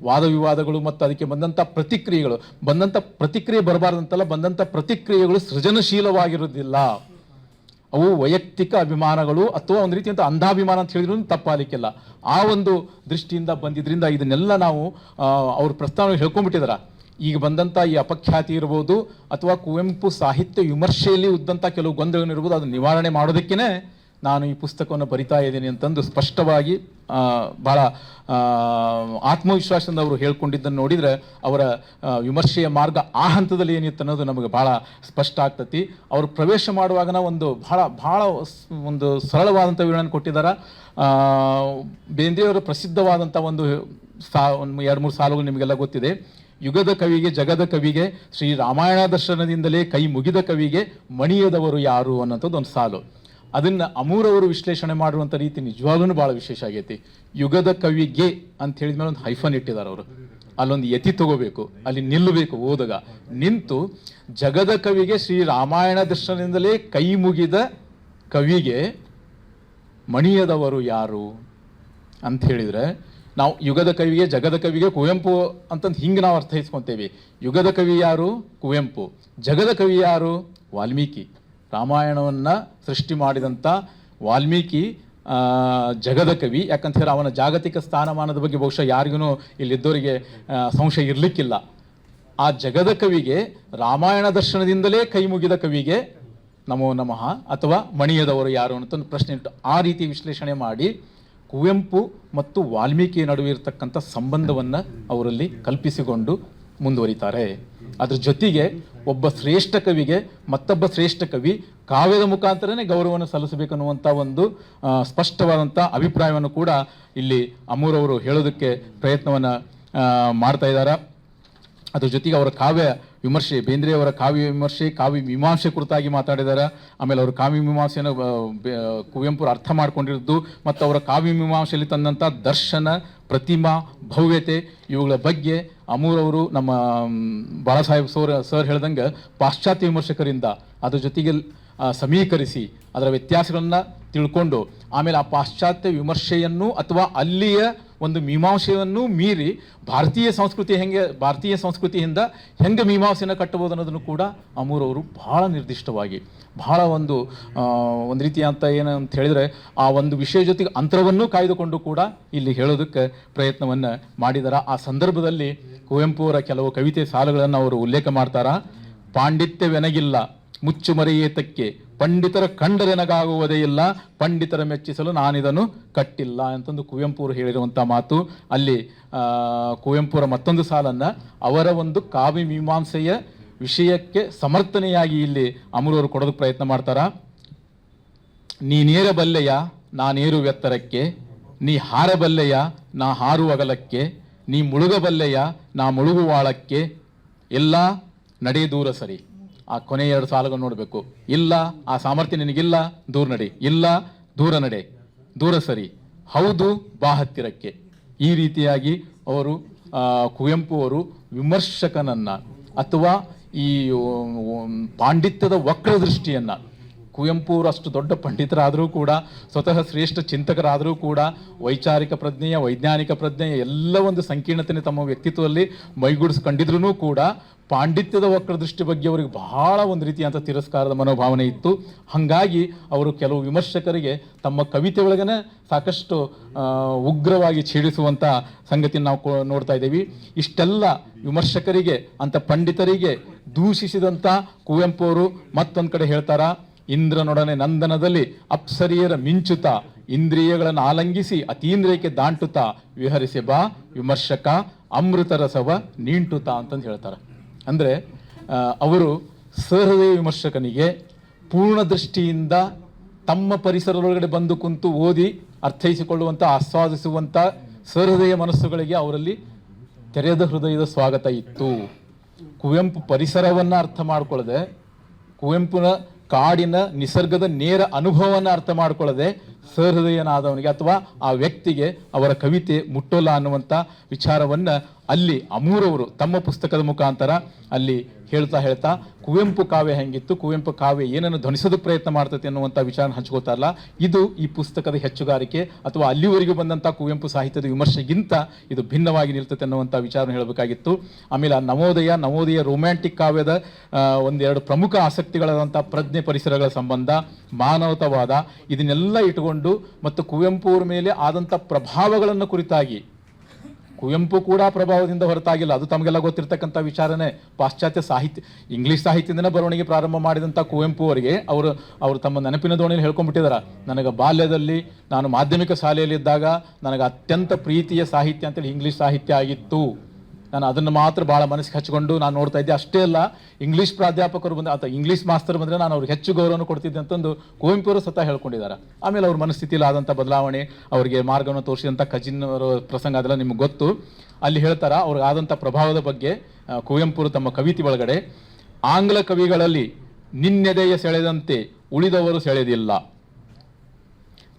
ವಾದ ವಿವಾದಗಳು ಮತ್ತು ಅದಕ್ಕೆ ಬಂದಂಥ ಪ್ರತಿಕ್ರಿಯೆಗಳು ಬಂದಂಥ ಪ್ರತಿಕ್ರಿಯೆ ಬರಬಾರ್ದಂತಲ್ಲ ಬಂದಂಥ ಪ್ರತಿಕ್ರಿಯೆಗಳು ಸೃಜನಶೀಲವಾಗಿರೋದಿಲ್ಲ ಅವು ವೈಯಕ್ತಿಕ ಅಭಿಮಾನಗಳು ಅಥವಾ ಒಂದು ರೀತಿಯಂತ ಅಂಧಾಭಿಮಾನ ಅಂತ ಹೇಳಿದ್ರು ತಪ್ಪಾಲಿಕ್ಕಿಲ್ಲ ಆ ಒಂದು ದೃಷ್ಟಿಯಿಂದ ಬಂದಿದ್ರಿಂದ ಇದನ್ನೆಲ್ಲ ನಾವು ಅವ್ರ ಪ್ರಸ್ತಾವ ಹೇಳ್ಕೊಂಡ್ಬಿಟ್ಟಿದಾರ. ಈಗ ಬಂದಂಥ ಈ ಅಪಖ್ಯಾತಿ ಇರ್ಬೋದು ಅಥವಾ ಕುವೆಂಪು ಸಾಹಿತ್ಯ ವಿಮರ್ಶೆಯಲ್ಲಿ ಉದ್ದಂಥ ಕೆಲವು ಗೊಂದಲಗಳಿರ್ಬೋದು, ಅದನ್ನು ನಿವಾರಣೆ ಮಾಡೋದಕ್ಕೇ ನಾನು ಈ ಪುಸ್ತಕವನ್ನು ಬರಿತಾ ಇದ್ದೀನಿ ಅಂತಂದು ಸ್ಪಷ್ಟವಾಗಿ ಭಾಳ ಆತ್ಮವಿಶ್ವಾಸದಿಂದ ಅವರು ಹೇಳ್ಕೊಂಡಿದ್ದನ್ನು ನೋಡಿದರೆ ಅವರ ವಿಮರ್ಶೆಯ ಮಾರ್ಗ ಆ ಹಂತದಲ್ಲಿ ಏನಿತ್ತು ಅನ್ನೋದು ನಮಗೆ ಭಾಳ ಸ್ಪಷ್ಟ ಆಗ್ತತಿ. ಅವರು ಪ್ರವೇಶ ಮಾಡುವಾಗನ ಒಂದು ಭಾಳ ಭಾಳ ಒಂದು ಸರಳವಾದಂಥ ವಿವರಣೆ ಕೊಟ್ಟಿದ್ದಾರೆ. ಬೇಂದ್ರೆಯವರ ಪ್ರಸಿದ್ಧವಾದಂಥ ಒಂದು ಸಾ, ಒಂದು ಎರಡು, ಮೂರು ಸಾಲುಗಳು ನಿಮಗೆಲ್ಲ ಗೊತ್ತಿದೆ. ಯುಗದ ಕವಿಗೆ, ಜಗದ ಕವಿಗೆ, ಶ್ರೀ ರಾಮಾಯಣ ದರ್ಶನದಿಂದಲೇ ಕೈ ಮುಗಿದ ಕವಿಗೆ ಮಣಿಯದವರು ಯಾರು ಅನ್ನೋಂಥದ್ದು ಒಂದು ಸಾಲು. ಅದನ್ನ ಅಮೂರವರು ವಿಶ್ಲೇಷಣೆ ಮಾಡುವಂಥ ರೀತಿ ನಿಜವಾಗ್ಲೂ ಭಾಳ ವಿಶೇಷ ಆಗೈತಿ. ಯುಗದ ಕವಿಗೆ ಅಂತ ಹೇಳಿದ್ಮೇಲೆ ಒಂದು ಹೈಫನ್ ಇಟ್ಟಿದ್ದಾರೆ ಅವರು. ಅಲ್ಲೊಂದು ಯತಿ ತಗೋಬೇಕು, ಅಲ್ಲಿ ನಿಲ್ಲಬೇಕು ಓದಗ ನಿಂತು ಜಗದ ಕವಿಗೆ ಶ್ರೀ ರಾಮಾಯಣ ದರ್ಶನದಿಂದಲೇ ಕೈ ಮುಗಿದ ಕವಿಗೆ ಮಣಿಯದವರು ಯಾರು ಅಂತ ಹೇಳಿದ್ರೆ, ನಾವು ಯುಗದ ಕವಿಗೆ, ಜಗದ ಕವಿಗೆ ಕುವೆಂಪು ಅಂತಂದು ಹಿಂಗೆ ನಾವು ಅರ್ಥೈಸ್ಕೊತೇವೆ. ಯುಗದ ಕವಿ ಯಾರು? ಕುವೆಂಪು. ಜಗದ ಕವಿ ಯಾರು? ವಾಲ್ಮೀಕಿ. ರಾಮಾಯಣವನ್ನು ಸೃಷ್ಟಿ ಮಾಡಿದಂಥ ವಾಲ್ಮೀಕಿ ಜಗದ ಕವಿ. ಯಾಕಂತ ಹೇಳಿ ಅವನ ಜಾಗತಿಕ ಸ್ಥಾನಮಾನದ ಬಗ್ಗೆ ಬಹುಶಃ ಯಾರಿಗೂ ಇಲ್ಲಿದ್ದವರಿಗೆ ಸಂಶಯ ಇರಲಿಕ್ಕಿಲ್ಲ. ಆ ಜಗದ ಕವಿಗೆ, ರಾಮಾಯಣ ದರ್ಶನದಿಂದಲೇ ಕೈ ಮುಗಿದ ಕವಿಗೆ ನಮೋ ನಮಃ ಅಥವಾ ಮಣಿಯದವರು ಯಾರು ಅಂತ ಒಂದು ಪ್ರಶ್ನೆ ಇಟ್ಟು ಆ ರೀತಿ ವಿಶ್ಲೇಷಣೆ ಮಾಡಿ ಕುವೆಂಪು ಮತ್ತು ವಾಲ್ಮೀಕಿ ನಡುವೆ ಇರತಕ್ಕಂಥ ಸಂಬಂಧವನ್ನು ಅವರಲ್ಲಿ ಕಲ್ಪಿಸಿಕೊಂಡು ಮುಂದುವರಿತಾರೆ. ಅದ್ರ ಜೊತೆಗೆ ಒಬ್ಬ ಶ್ರೇಷ್ಠ ಕವಿಗೆ ಮತ್ತೊಬ್ಬ ಶ್ರೇಷ್ಠ ಕವಿ ಕಾವ್ಯದ ಮುಖಾಂತರನೇ ಗೌರವವನ್ನು ಸಲ್ಲಿಸಬೇಕನ್ನುವಂಥ ಒಂದು ಸ್ಪಷ್ಟವಾದಂಥ ಅಭಿಪ್ರಾಯವನ್ನು ಕೂಡ ಇಲ್ಲಿ ಅಮೂರವರು ಹೇಳೋದಕ್ಕೆ ಪ್ರಯತ್ನವನ್ನು ಮಾಡ್ತಾ ಇದ್ದಾರೆ ಅದ್ರ ಜೊತೆಗೆ ಅವರ ಕಾವ್ಯ ವಿಮರ್ಶೆ, ಬೇಂದ್ರೆಯವರ ಕಾವ್ಯ ವಿಮರ್ಶೆ, ಕಾವ್ಯ ಮೀಮಾಂಸೆ ಕುರಿತಾಗಿ ಮಾತಾಡಿದ್ದಾರೆ ಆಮೇಲೆ ಅವರು ಕಾವ್ಯ ಮೀಮಾಂಸೆಯನ್ನು ಕುವೆಂಪು ಅರ್ಥ ಮಾಡ್ಕೊಂಡಿರೋದು ಮತ್ತು ಅವರ ಕಾವ್ಯ ಮೀಮಾಂಸೆಯಲ್ಲಿ ತಂದಂಥ ದರ್ಶನ, ಪ್ರತಿಮಾ, ಭವ್ಯತೆ ಇವುಗಳ ಬಗ್ಗೆ ಅಮೂರವರು ನಮ್ಮ ಬಾಳಾಸಾಹೇಬ್ ಸೋರ್, ಸರ್ ಹೇಳ್ದಂಗೆ ಪಾಶ್ಚಾತ್ಯ ವಿಮರ್ಶಕರಿಂದ ಅದ್ರ ಜೊತೆಗೆ ಸಮೀಕರಿಸಿ ಅದರ ವ್ಯತ್ಯಾಸಗಳನ್ನು ತಿಳ್ಕೊಂಡು ಆಮೇಲೆ ಆ ಪಾಶ್ಚಾತ್ಯ ವಿಮರ್ಶೆಯನ್ನು ಅಥವಾ ಅಲ್ಲಿಯ ಒಂದು ಮೀಮಾಂಸೆಯನ್ನು ಮೀರಿ ಭಾರತೀಯ ಸಂಸ್ಕೃತಿ ಹೆಂಗೆ, ಭಾರತೀಯ ಸಂಸ್ಕೃತಿಯಿಂದ ಹೆಂಗೆ ಮೀಮಾಂಸೆಯನ್ನು ಕಟ್ಟಬಹುದು ಅನ್ನೋದನ್ನು ಕೂಡ ಅಮೂರವರು ಬಹಳ ನಿರ್ದಿಷ್ಟವಾಗಿ, ಬಹಳ ಒಂದು ಒಂದು ರೀತಿಯ ಅಂತ ಏನು ಅಂತ ಹೇಳಿದರೆ ಆ ಒಂದು ವಿಷಯ ಜೊತೆಗೆ ಅಂತರವನ್ನು ಕಾಯ್ದುಕೊಂಡು ಕೂಡ ಇಲ್ಲಿ ಹೇಳೋದಕ್ಕೆ ಪ್ರಯತ್ನವನ್ನು ಮಾಡಿದರ. ಆ ಸಂದರ್ಭದಲ್ಲಿ ಕುವೆಂಪು ಅವರ ಕೆಲವು ಕವಿತೆ ಸಾಲುಗಳನ್ನು ಅವರು ಉಲ್ಲೇಖ ಮಾಡ್ತಾರ? ಪಾಂಡಿತ್ಯವೆನಗಿಲ್ಲ ಮುಚ್ಚುಮರೆಯೇತಕ್ಕೆ ಪಂಡಿತರ ಕಂಡರೆನಗಾಗುವುದೇ ಇಲ್ಲ, ಪಂಡಿತರ ಮೆಚ್ಚಿಸಲು ನಾನಿದನ್ನು ಕಟ್ಟಿಲ್ಲ ಅಂತಂದು ಕುವೆಂಪು ಅವರು ಹೇಳಿರುವಂಥ ಮಾತು. ಅಲ್ಲಿ ಕುವೆಂಪುರ ಮತ್ತೊಂದು ಸಾಲನ್ನು, ಅವರ ಒಂದು ಕಾವ್ಯ ಮೀಮಾಂಸೆಯ ವಿಷಯಕ್ಕೆ ಸಮರ್ಥನೆಯಾಗಿ ಇಲ್ಲಿ ಅಮರವರು ಕೊಡೋದಕ್ಕೆ ಪ್ರಯತ್ನ ಮಾಡ್ತಾರ? ನೀನೇರಬಲ್ಲೆಯ ನಾನೇರು ಎತ್ತರಕ್ಕೆ ನೀ ಹಾರಬಲ್ಲೆಯ ನಾ ಹಾರು ಅಗಲಕ್ಕೆ. ನೀ ಮುಳುಗಬಲ್ಲೆಯ ನಾ ಮುಳುಗುವಾಳಕ್ಕೆ. ಎಲ್ಲ ನಡೆ ದೂರ ಸರಿ. ಆ ಕೊನೆ ಎರಡು ಸಾಲುಗಳು ನೋಡಬೇಕು. ಇಲ್ಲ, ಆ ಸಾಮರ್ಥ್ಯ ನಿನಗಿಲ್ಲ, ದೂರ ನಡೆ. ಇಲ್ಲ, ದೂರ ನಡೆ. ದೂರ ಸರಿ. ಹೌದು, ಬಾ ಹತ್ತಿರಕ್ಕೆ. ಈ ರೀತಿಯಾಗಿ ಅವರು ಕುವೆಂಪು ಅವರು ವಿಮರ್ಶಕನನ್ನ ಅಥವಾ ಈ ಪಾಂಡಿತ್ಯದ ವಕ್ರದೃಷ್ಟಿಯನ್ನ ಕುವೆಂಪು ಅವರು ಅಷ್ಟು ದೊಡ್ಡ ಪಂಡಿತರಾದರೂ ಕೂಡ, ಸ್ವತಃ ಶ್ರೇಷ್ಠ ಚಿಂತಕರಾದರೂ ಕೂಡ, ವೈಚಾರಿಕ ಪ್ರಜ್ಞೆಯ, ವೈಜ್ಞಾನಿಕ ಪ್ರಜ್ಞೆಯ ಎಲ್ಲ ಒಂದು ಸಂಕೀರ್ಣತೆನೇ ತಮ್ಮ ವ್ಯಕ್ತಿತ್ವದಲ್ಲಿ ಮೈಗೂಡಿಸ್ಕೊಂಡಿದ್ರು ಕೂಡ, ಪಾಂಡಿತ್ಯದ ವಕ್ರದೃಷ್ಟಿ ಬಗ್ಗೆ ಅವರಿಗೆ ಬಹಳ ಒಂದು ರೀತಿಯಂಥ ತಿರಸ್ಕಾರದ ಮನೋಭಾವನೆ ಇತ್ತು. ಹಾಗಾಗಿ ಅವರು ಕೆಲವು ವಿಮರ್ಶಕರಿಗೆ ತಮ್ಮ ಕವಿತೆ ಒಳಗನೆ ಸಾಕಷ್ಟು ಉಗ್ರವಾಗಿ ಛೇಡಿಸುವಂಥ ಸಂಗತಿಯನ್ನು ನಾವು ನೋಡ್ತಾ ಇದ್ದೀವಿ. ಇಷ್ಟೆಲ್ಲ ವಿಮರ್ಶಕರಿಗೆ ಅಂತ ಪಂಡಿತರಿಗೆ ದೂಷಿಸಿದಂಥ ಕುವೆಂಪು ಅವರು ಮತ್ತೊಂದು ಕಡೆ ಹೇಳ್ತಾರ? ಇಂದ್ರನೊಡನೆ ನಂದನದಲ್ಲಿ ಅಪ್ಸರಿಯರ ಮಿಂಚುತ ಇಂದ್ರಿಯಗಳನ್ನು ಆಲಂಗಿಸಿ ಅತೀಂದ್ರಿಯಕ್ಕೆ ದಾಂಟುತ್ತಾ, ವಿಹರಿಸಿ ಬಾ, ವಿಮರ್ಶಕ ಅಮೃತ ರಸವ ನೀಂಟುತ ಅಂತಂದು ಹೇಳ್ತಾರೆ. ಅಂದರೆ ಅವರು ಸಹೃದಯ ವಿಮರ್ಶಕನಿಗೆ ಪೂರ್ಣ ದೃಷ್ಟಿಯಿಂದ ತಮ್ಮ ಪರಿಸರದೊಳಗಡೆ ಬಂದು ಕುಂತು ಓದಿ ಅರ್ಥೈಸಿಕೊಳ್ಳುವಂಥ ಆಸ್ವಾದಿಸುವಂಥ ಸಹೃದಯ ಮನಸ್ಸುಗಳಿಗೆ ಅವರಲ್ಲಿ ತೆರೆದ ಹೃದಯದ ಸ್ವಾಗತ ಇತ್ತು. ಕುವೆಂಪು ಪರಿಸರವನ್ನು ಅರ್ಥ ಮಾಡಿಕೊಳ್ಳದೆ ಕುವೆಂಪುನ ಕಾಡಿನ ನಿಸರ್ಗದ ನೇರ ಅನುಭವವನ್ನು ಅರ್ಥ ಮಾಡಿಕೊಳ್ಳದೆ ಸಹೃದಯನಾದವನಿಗೆ ಅಥವಾ ಆ ವ್ಯಕ್ತಿಗೆ ಅವರ ಕವಿತೆ ಮುಟ್ಟೋಲ್ಲ ಅನ್ನುವಂಥ ವಿಚಾರವನ್ನು ಅಲ್ಲಿ ಅಮೂರವರು ತಮ್ಮ ಪುಸ್ತಕದ ಮುಖಾಂತರ ಅಲ್ಲಿ ಹೇಳ್ತಾ ಹೇಳ್ತಾ ಕುವೆಂಪು ಕಾವ್ಯ ಹೆಂಗಿತ್ತು? ಕುವೆಂಪು ಕಾವ್ಯ ಏನನ್ನು ಧ್ವನಿಸೋದಕ್ಕೆ ಪ್ರಯತ್ನ ಮಾಡ್ತೈತೆ ಅನ್ನುವಂಥ ವಿಚಾರ ಹಂಚ್ಕೋತಾರಲ್ಲ, ಇದು ಈ ಪುಸ್ತಕದ ಹೆಚ್ಚುಗಾರಿಕೆ ಅಥವಾ ಅಲ್ಲಿವರೆಗೂ ಬಂದಂಥ ಕುವೆಂಪು ಸಾಹಿತ್ಯದ ವಿಮರ್ಶೆಗಿಂತ ಇದು ಭಿನ್ನವಾಗಿ ನಿಲ್ತೈತೆ ಅನ್ನುವಂಥ ವಿಚಾರ ಹೇಳಬೇಕಾಗಿತ್ತು. ಆಮೇಲೆ ಆ ನವೋದಯ ನವೋದಯ ರೊಮ್ಯಾಂಟಿಕ್ ಕಾವ್ಯದ ಒಂದೆರಡು ಪ್ರಮುಖ ಆಸಕ್ತಿಗಳಾದಂಥ ಪ್ರಜ್ಞೆ ಪರಿಸರಗಳ ಸಂಬಂಧ, ಮಾನವತವಾದ, ಇದನ್ನೆಲ್ಲ ಇಟ್ಟುಕೊಂಡು ಮತ್ತು ಕುವೆಂಪು ಮೇಲೆ ಆದಂಥ ಪ್ರಭಾವಗಳನ್ನು ಕುರಿತಾಗಿ ಕುವೆಂಪು ಕೂಡ ಪ್ರಭಾವದಿಂದ ಹೊರತಾಗಿಲ್ಲ. ಅದು ತಮಗೆಲ್ಲ ಗೊತ್ತಿರ್ತಕ್ಕಂಥ ವಿಚಾರನೇ. ಪಾಶ್ಚಾತ್ಯ ಸಾಹಿತ್ಯ, ಇಂಗ್ಲಿಷ್ ಸಾಹಿತ್ಯದಿಂದ ಬರವಣಿಗೆ ಪ್ರಾರಂಭ ಮಾಡಿದಂಥ ಕುವೆಂಪು ಅವರಿಗೆ ಅವರು ಅವರು ತಮ್ಮ ನೆನಪಿನ ದೋಣಿಯಲ್ಲಿ ಹೇಳ್ಕೊಂಡ್ಬಿಟ್ಟಿದಾರ ನನಗೆ ಬಾಲ್ಯದಲ್ಲಿ ನಾನು ಮಾಧ್ಯಮಿಕ ಶಾಲೆಯಲ್ಲಿದ್ದಾಗ ನನಗೆ ಅತ್ಯಂತ ಪ್ರೀತಿಯ ಸಾಹಿತ್ಯ ಅಂತೇಳಿ ಇಂಗ್ಲಿಷ್ ಸಾಹಿತ್ಯ ಆಗಿತ್ತು. ನಾನು ಅದನ್ನು ಮಾತ್ರ ಭಾಳ ಮನಸ್ಸಿಗೆ ಹಚ್ಕೊಂಡು ನಾನು ನೋಡ್ತಾ ಇದ್ದೆ. ಅಷ್ಟೇ ಅಲ್ಲ ಇಂಗ್ಲೀಷ್ ಪ್ರಾಧ್ಯಾಪಕರು ಬಂದ, ಅಥವಾ ಇಂಗ್ಲೀಷ್ ಮಾಸ್ತರ್ ಬಂದರೆ ನಾನು ಅವ್ರಿಗೆ ಹೆಚ್ಚು ಗೌರವನ ಕೊಡ್ತಿದ್ದೆ ಅಂತಂದು ಕುವೆಂಪುರು ಸ್ವತಃ ಹೇಳ್ಕೊಂಡಿದ್ದಾರೆ. ಆಮೇಲೆ ಅವ್ರ ಮನಸ್ಥಿತಿಯಲ್ಲಿ ಆದಂಥ ಬದಲಾವಣೆ, ಅವರಿಗೆ ಮಾರ್ಗವನ್ನು ತೋರಿಸಿದಂಥ ಕಜಿನ್ ಅವರ ಪ್ರಸಂಗ ಅದೆಲ್ಲ ನಿಮ್ಗೆ ಗೊತ್ತು. ಅಲ್ಲಿ ಹೇಳ್ತಾರೆ ಅವ್ರಿಗೆ ಆದಂಥ ಪ್ರಭಾವದ ಬಗ್ಗೆ ಕುವೆಂಪುರು ತಮ್ಮ ಕವಿತೆ ಒಳಗಡೆ, ಆಂಗ್ಲ ಕವಿಗಳಲ್ಲಿ ನಿನ್ನೆದೆಯ ಸೆಳೆದಂತೆ ಉಳಿದವರು ಸೆಳೆದಿಲ್ಲ.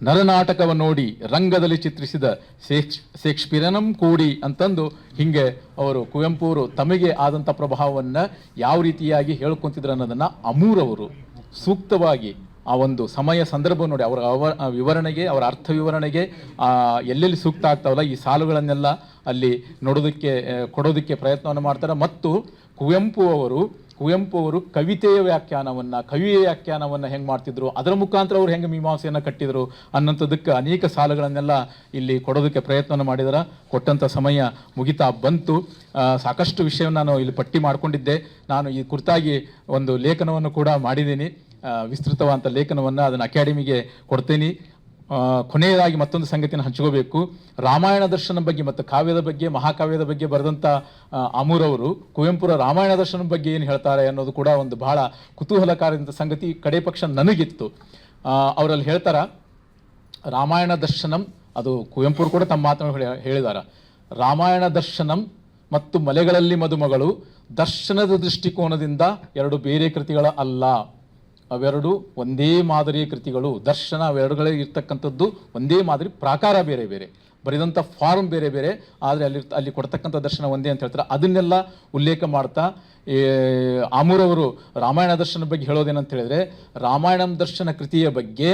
ನರನಾಟಕವನ್ನು ನೋಡಿ ರಂಗದಲ್ಲಿ ಚಿತ್ರಿಸಿದ ಶೇಕ್ಸ್ ಕೂಡಿ ಅಂತಂದು ಹಿಂಗೆ ಅವರು ಕುವೆಂಪು ಅವರು ತಮಗೆ ಆದಂಥ ಪ್ರಭಾವವನ್ನು ಯಾವ ರೀತಿಯಾಗಿ ಹೇಳ್ಕೊತಿದ್ರು ಅನ್ನೋದನ್ನು ಅಮೂರವರು ಸೂಕ್ತವಾಗಿ ಆ ಒಂದು ಸಮಯ ಸಂದರ್ಭ ನೋಡಿ ಅವರ ಅವ ವಿವರಣೆಗೆ, ಅವರ ಅರ್ಥ ವಿವರಣೆಗೆ ಎಲ್ಲೆಲ್ಲಿ ಸೂಕ್ತ ಆಗ್ತಾವಲ್ಲ ಈ ಸಾಲುಗಳನ್ನೆಲ್ಲ ಅಲ್ಲಿ ನೋಡೋದಕ್ಕೆ, ಕೊಡೋದಕ್ಕೆ ಪ್ರಯತ್ನವನ್ನು ಮಾಡ್ತಾರೆ. ಮತ್ತು ಕುವೆಂಪು ಅವರು ಕುವೆಂಪು ಅವರು ಕವಿತೆಯ ವ್ಯಾಖ್ಯಾನವನ್ನ, ಕವಿಯ ವ್ಯಾಖ್ಯಾನವನ್ನ ಹೆಂಗೆ ಮಾಡ್ತಿದ್ರು, ಅದರ ಮುಖಾಂತರ ಅವ್ರು ಹೆಂಗೆ ಮೀಮಾಂಸೆಯನ್ನು ಕಟ್ಟಿದ್ರು ಅನ್ನೋಂಥದ್ದಕ್ಕೆ ಅನೇಕ ಸಾಲಗಳನ್ನೆಲ್ಲ ಇಲ್ಲಿ ಕೊಡೋದಕ್ಕೆ ಪ್ರಯತ್ನ ಮಾಡಿದರ. ಕೊಟ್ಟಂಥ ಸಮಯ ಮುಗಿತಾ ಬಂತು. ಸಾಕಷ್ಟು ವಿಷಯವನ್ನು ನಾನು ಇಲ್ಲಿ ಪಟ್ಟಿ ಮಾಡ್ಕೊಂಡಿದ್ದೆ. ನಾನು ಈ ಕುರಿತಾಗಿ ಒಂದು ಲೇಖನವನ್ನು ಕೂಡ ಮಾಡಿದ್ದೀನಿ. ವಿಸ್ತೃತವಾದ ವಿಸ್ತೃತವಾದಂಥ ಲೇಖನವನ್ನು ಅದನ್ನು ಅಕಾಡೆಮಿಗೆ ಕೊಡ್ತೀನಿ. ಕೊನೆಯದಾಗಿ ಮತ್ತೊಂದು ಸಂಗತಿಯನ್ನು ಹಂಚ್ಕೋಬೇಕು. ರಾಮಾಯಣ ದರ್ಶನ ಬಗ್ಗೆ ಮತ್ತು ಕಾವ್ಯದ ಬಗ್ಗೆ, ಮಹಾಕಾವ್ಯದ ಬಗ್ಗೆ ಬರೆದಂಥ ಅಮೂರವರು ಕುವೆಂಪುರ ರಾಮಾಯಣ ದರ್ಶನ ಬಗ್ಗೆ ಏನು ಹೇಳ್ತಾರೆ ಅನ್ನೋದು ಕೂಡ ಒಂದು ಬಹಳ ಕುತೂಹಲಕಾರಿದಂಥ ಸಂಗತಿ ಕಡೆ ಪಕ್ಷ ನನಗಿತ್ತು. ಅವರಲ್ಲಿ ಹೇಳ್ತಾರ, ರಾಮಾಯಣ ದರ್ಶನಂ, ಅದು ಕುವೆಂಪುರು ಕೂಡ ತಮ್ಮ ಮಾತನ್ನು ಹೇಳಿದಾರ, ರಾಮಾಯಣ ದರ್ಶನಂ ಮತ್ತು ಮಲೆಗಳಲ್ಲಿ ಮದುಮಗಳು ದರ್ಶನದ ದೃಷ್ಟಿಕೋನದಿಂದ ಎರಡು ಬೇರೆ ಕೃತಿಗಳ ಅಲ್ಲ. ಅವೆರಡು ಒಂದೇ ಮಾದರಿಯ ಕೃತಿಗಳು. ದರ್ಶನ ಅವೆರಡುಗಳೇ ಇರ್ತಕ್ಕಂಥದ್ದು ಒಂದೇ ಮಾದರಿ, ಪ್ರಾಕಾರ ಬೇರೆ ಬೇರೆ. ಬರೆದಂಥ ಫಾರ್ಮ್ ಬೇರೆ ಬೇರೆ, ಆದರೆ ಅಲ್ಲಿ ಅಲ್ಲಿ ಕೊಡ್ತಕ್ಕಂಥ ದರ್ಶನ ಒಂದೇ ಅಂತ ಹೇಳ್ತಾರೆ. ಅದನ್ನೆಲ್ಲ ಉಲ್ಲೇಖ ಮಾಡ್ತಾ ಆಮೂರವರು ರಾಮಾಯಣ ದರ್ಶನ ಬಗ್ಗೆ ಹೇಳೋದೇನಂತ ಹೇಳಿದ್ರೆ, ರಾಮಾಯಣ ದರ್ಶನ ಕೃತಿಯ ಬಗ್ಗೆ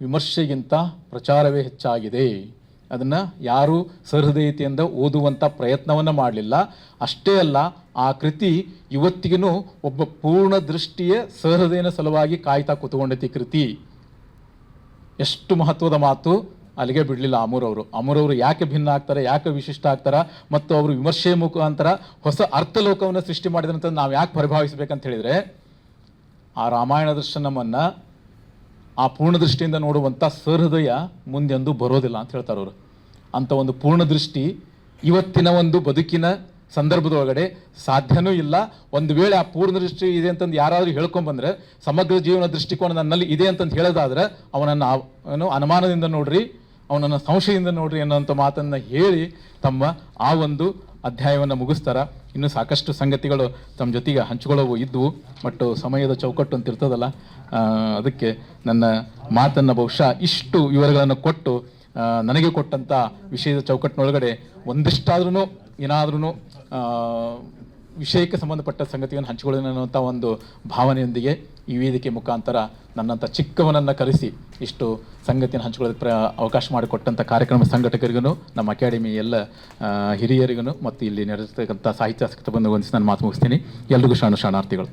ವಿಮರ್ಶೆಗಿಂತ ಪ್ರಚಾರವೇ ಹೆಚ್ಚಾಗಿದೆ. ಅದನ್ನು ಯಾರೂ ಸಹೃದಯತೆಯಿಂದ ಓದುವಂಥ ಪ್ರಯತ್ನವನ್ನು ಮಾಡಲಿಲ್ಲ. ಅಷ್ಟೇ ಅಲ್ಲ, ಆ ಕೃತಿ ಇವತ್ತಿಗೂ ಒಬ್ಬ ಪೂರ್ಣ ದೃಷ್ಟಿಯ ಸಹೃದಯನ ಸಲುವಾಗಿ ಕಾಯ್ತಾ ಕೂತ್ಕೊಂಡೈತಿ ಕೃತಿ. ಎಷ್ಟು ಮಹತ್ವದ ಮಾತು ಅಲ್ಲಿಗೆ ಬಿಡಲಿಲ್ಲ ಅಮೂರವರು ಅಮೂರವರು ಯಾಕೆ ಭಿನ್ನ ಆಗ್ತಾರೆ, ಯಾಕೆ ವಿಶಿಷ್ಟ ಆಗ್ತಾರೆ ಮತ್ತು ಅವರು ವಿಮರ್ಶೆ ಮುಖಾಂತರ ಹೊಸ ಅರ್ಥಲೋಕವನ್ನು ಸೃಷ್ಟಿ ಮಾಡಿದಂತ ನಾವು ಯಾಕೆ ಪರಿಭಾವಿಸ್ಬೇಕಂತ ಹೇಳಿದರೆ, ಆ ರಾಮಾಯಣ ದರ್ಶನವನ್ನು ಆ ಪೂರ್ಣ ದೃಷ್ಟಿಯಿಂದ ನೋಡುವಂಥ ಸಹೃದಯ ಮುಂದೆಂದು ಬರೋದಿಲ್ಲ ಅಂತ ಹೇಳ್ತಾರೆ ಅವರು. ಅಂಥ ಒಂದು ಪೂರ್ಣ ದೃಷ್ಟಿ ಇವತ್ತಿನ ಒಂದು ಬದುಕಿನ ಸಂದರ್ಭದೊಳಗಡೆ ಸಾಧ್ಯನೂ ಇಲ್ಲ. ಒಂದು ವೇಳೆ ಆ ಪೂರ್ಣ ದೃಷ್ಟಿ ಇದೆ ಅಂತಂದು ಯಾರಾದರೂ ಹೇಳ್ಕೊಂಬಂದ್ರೆ ಸಮಗ್ರ ಜೀವನ ದೃಷ್ಟಿಕೋನ ನನ್ನಲ್ಲಿ ಇದೆ ಅಂತಂದು ಹೇಳೋದಾದ್ರೆ, ಅವನನ್ನು ಏನು ಅನುಮಾನದಿಂದ ನೋಡ್ರಿ, ಅವನನ್ನು ಸಂಶಯದಿಂದ ನೋಡ್ರಿ ಅನ್ನೋಂಥ ಮಾತನ್ನು ಹೇಳಿ ತಮ್ಮ ಆ ಒಂದು ಅಧ್ಯಾಯವನ್ನು ಮುಗಿಸ್ತಾರ. ಇನ್ನು ಸಾಕಷ್ಟು ಸಂಗತಿಗಳು ತಮ್ಮ ಜೊತೆಗೆ ಹಂಚ್ಕೊಳ್ಳೋವು ಇದ್ವು. ಬಟ್ ಸಮಯದ ಚೌಕಟ್ಟು ಅಂತ ಇರ್ತದಲ್ಲ ಅದಕ್ಕೆ ನನ್ನ ಮಾತನ್ನು ಬಹುಶಃ ಇಷ್ಟು ವಿವರಗಳನ್ನು ಕೊಟ್ಟು ನನಗೆ ಕೊಟ್ಟಂಥ ವಿಷಯದ ಚೌಕಟ್ಟಿನೊಳಗಡೆ ಒಂದಿಷ್ಟಾದ್ರೂ ಏನಾದ್ರೂ ವಿಷಯಕ್ಕೆ ಸಂಬಂಧಪಟ್ಟ ಸಂಗತಿಯನ್ನು ಹಂಚಿಕೊಳ್ಳೋಣ ಅನ್ನುವಂಥ ಒಂದು ಭಾವನೆಯೊಂದಿಗೆ ಈ ವೇದಿಕೆ ಮುಖಾಂತರ ನನ್ನಂಥ ಚಿಕ್ಕವನನ್ನು ಕರೆಸಿ ಇಷ್ಟು ಸಂಗತಿಯನ್ನು ಹಂಚಿಕೊಳ್ಳೋದಕ್ಕೆ ಪ್ರ, ಅವಕಾಶ ಮಾಡಿಕೊಟ್ಟಂಥ ಕಾರ್ಯಕ್ರಮ ಸಂಘಟಕರಿಗೂ ನಮ್ಮ ಅಕಾಡೆಮಿ ಎಲ್ಲ ಹಿರಿಯರಿಗೂ ಮತ್ತು ಇಲ್ಲಿ ನಡೆಸ್ತಕ್ಕಂಥ ಸಾಹಿತ್ಯಾಸಕ್ತ ಬಂದು ವಂದಿಸಿ ನಾನು ಮಾತು ಮುಗಿಸ್ತೀನಿ. ಎಲ್ರಿಗೂ ಶರಣು ಶರಣಾರ್ಥಿಗಳು.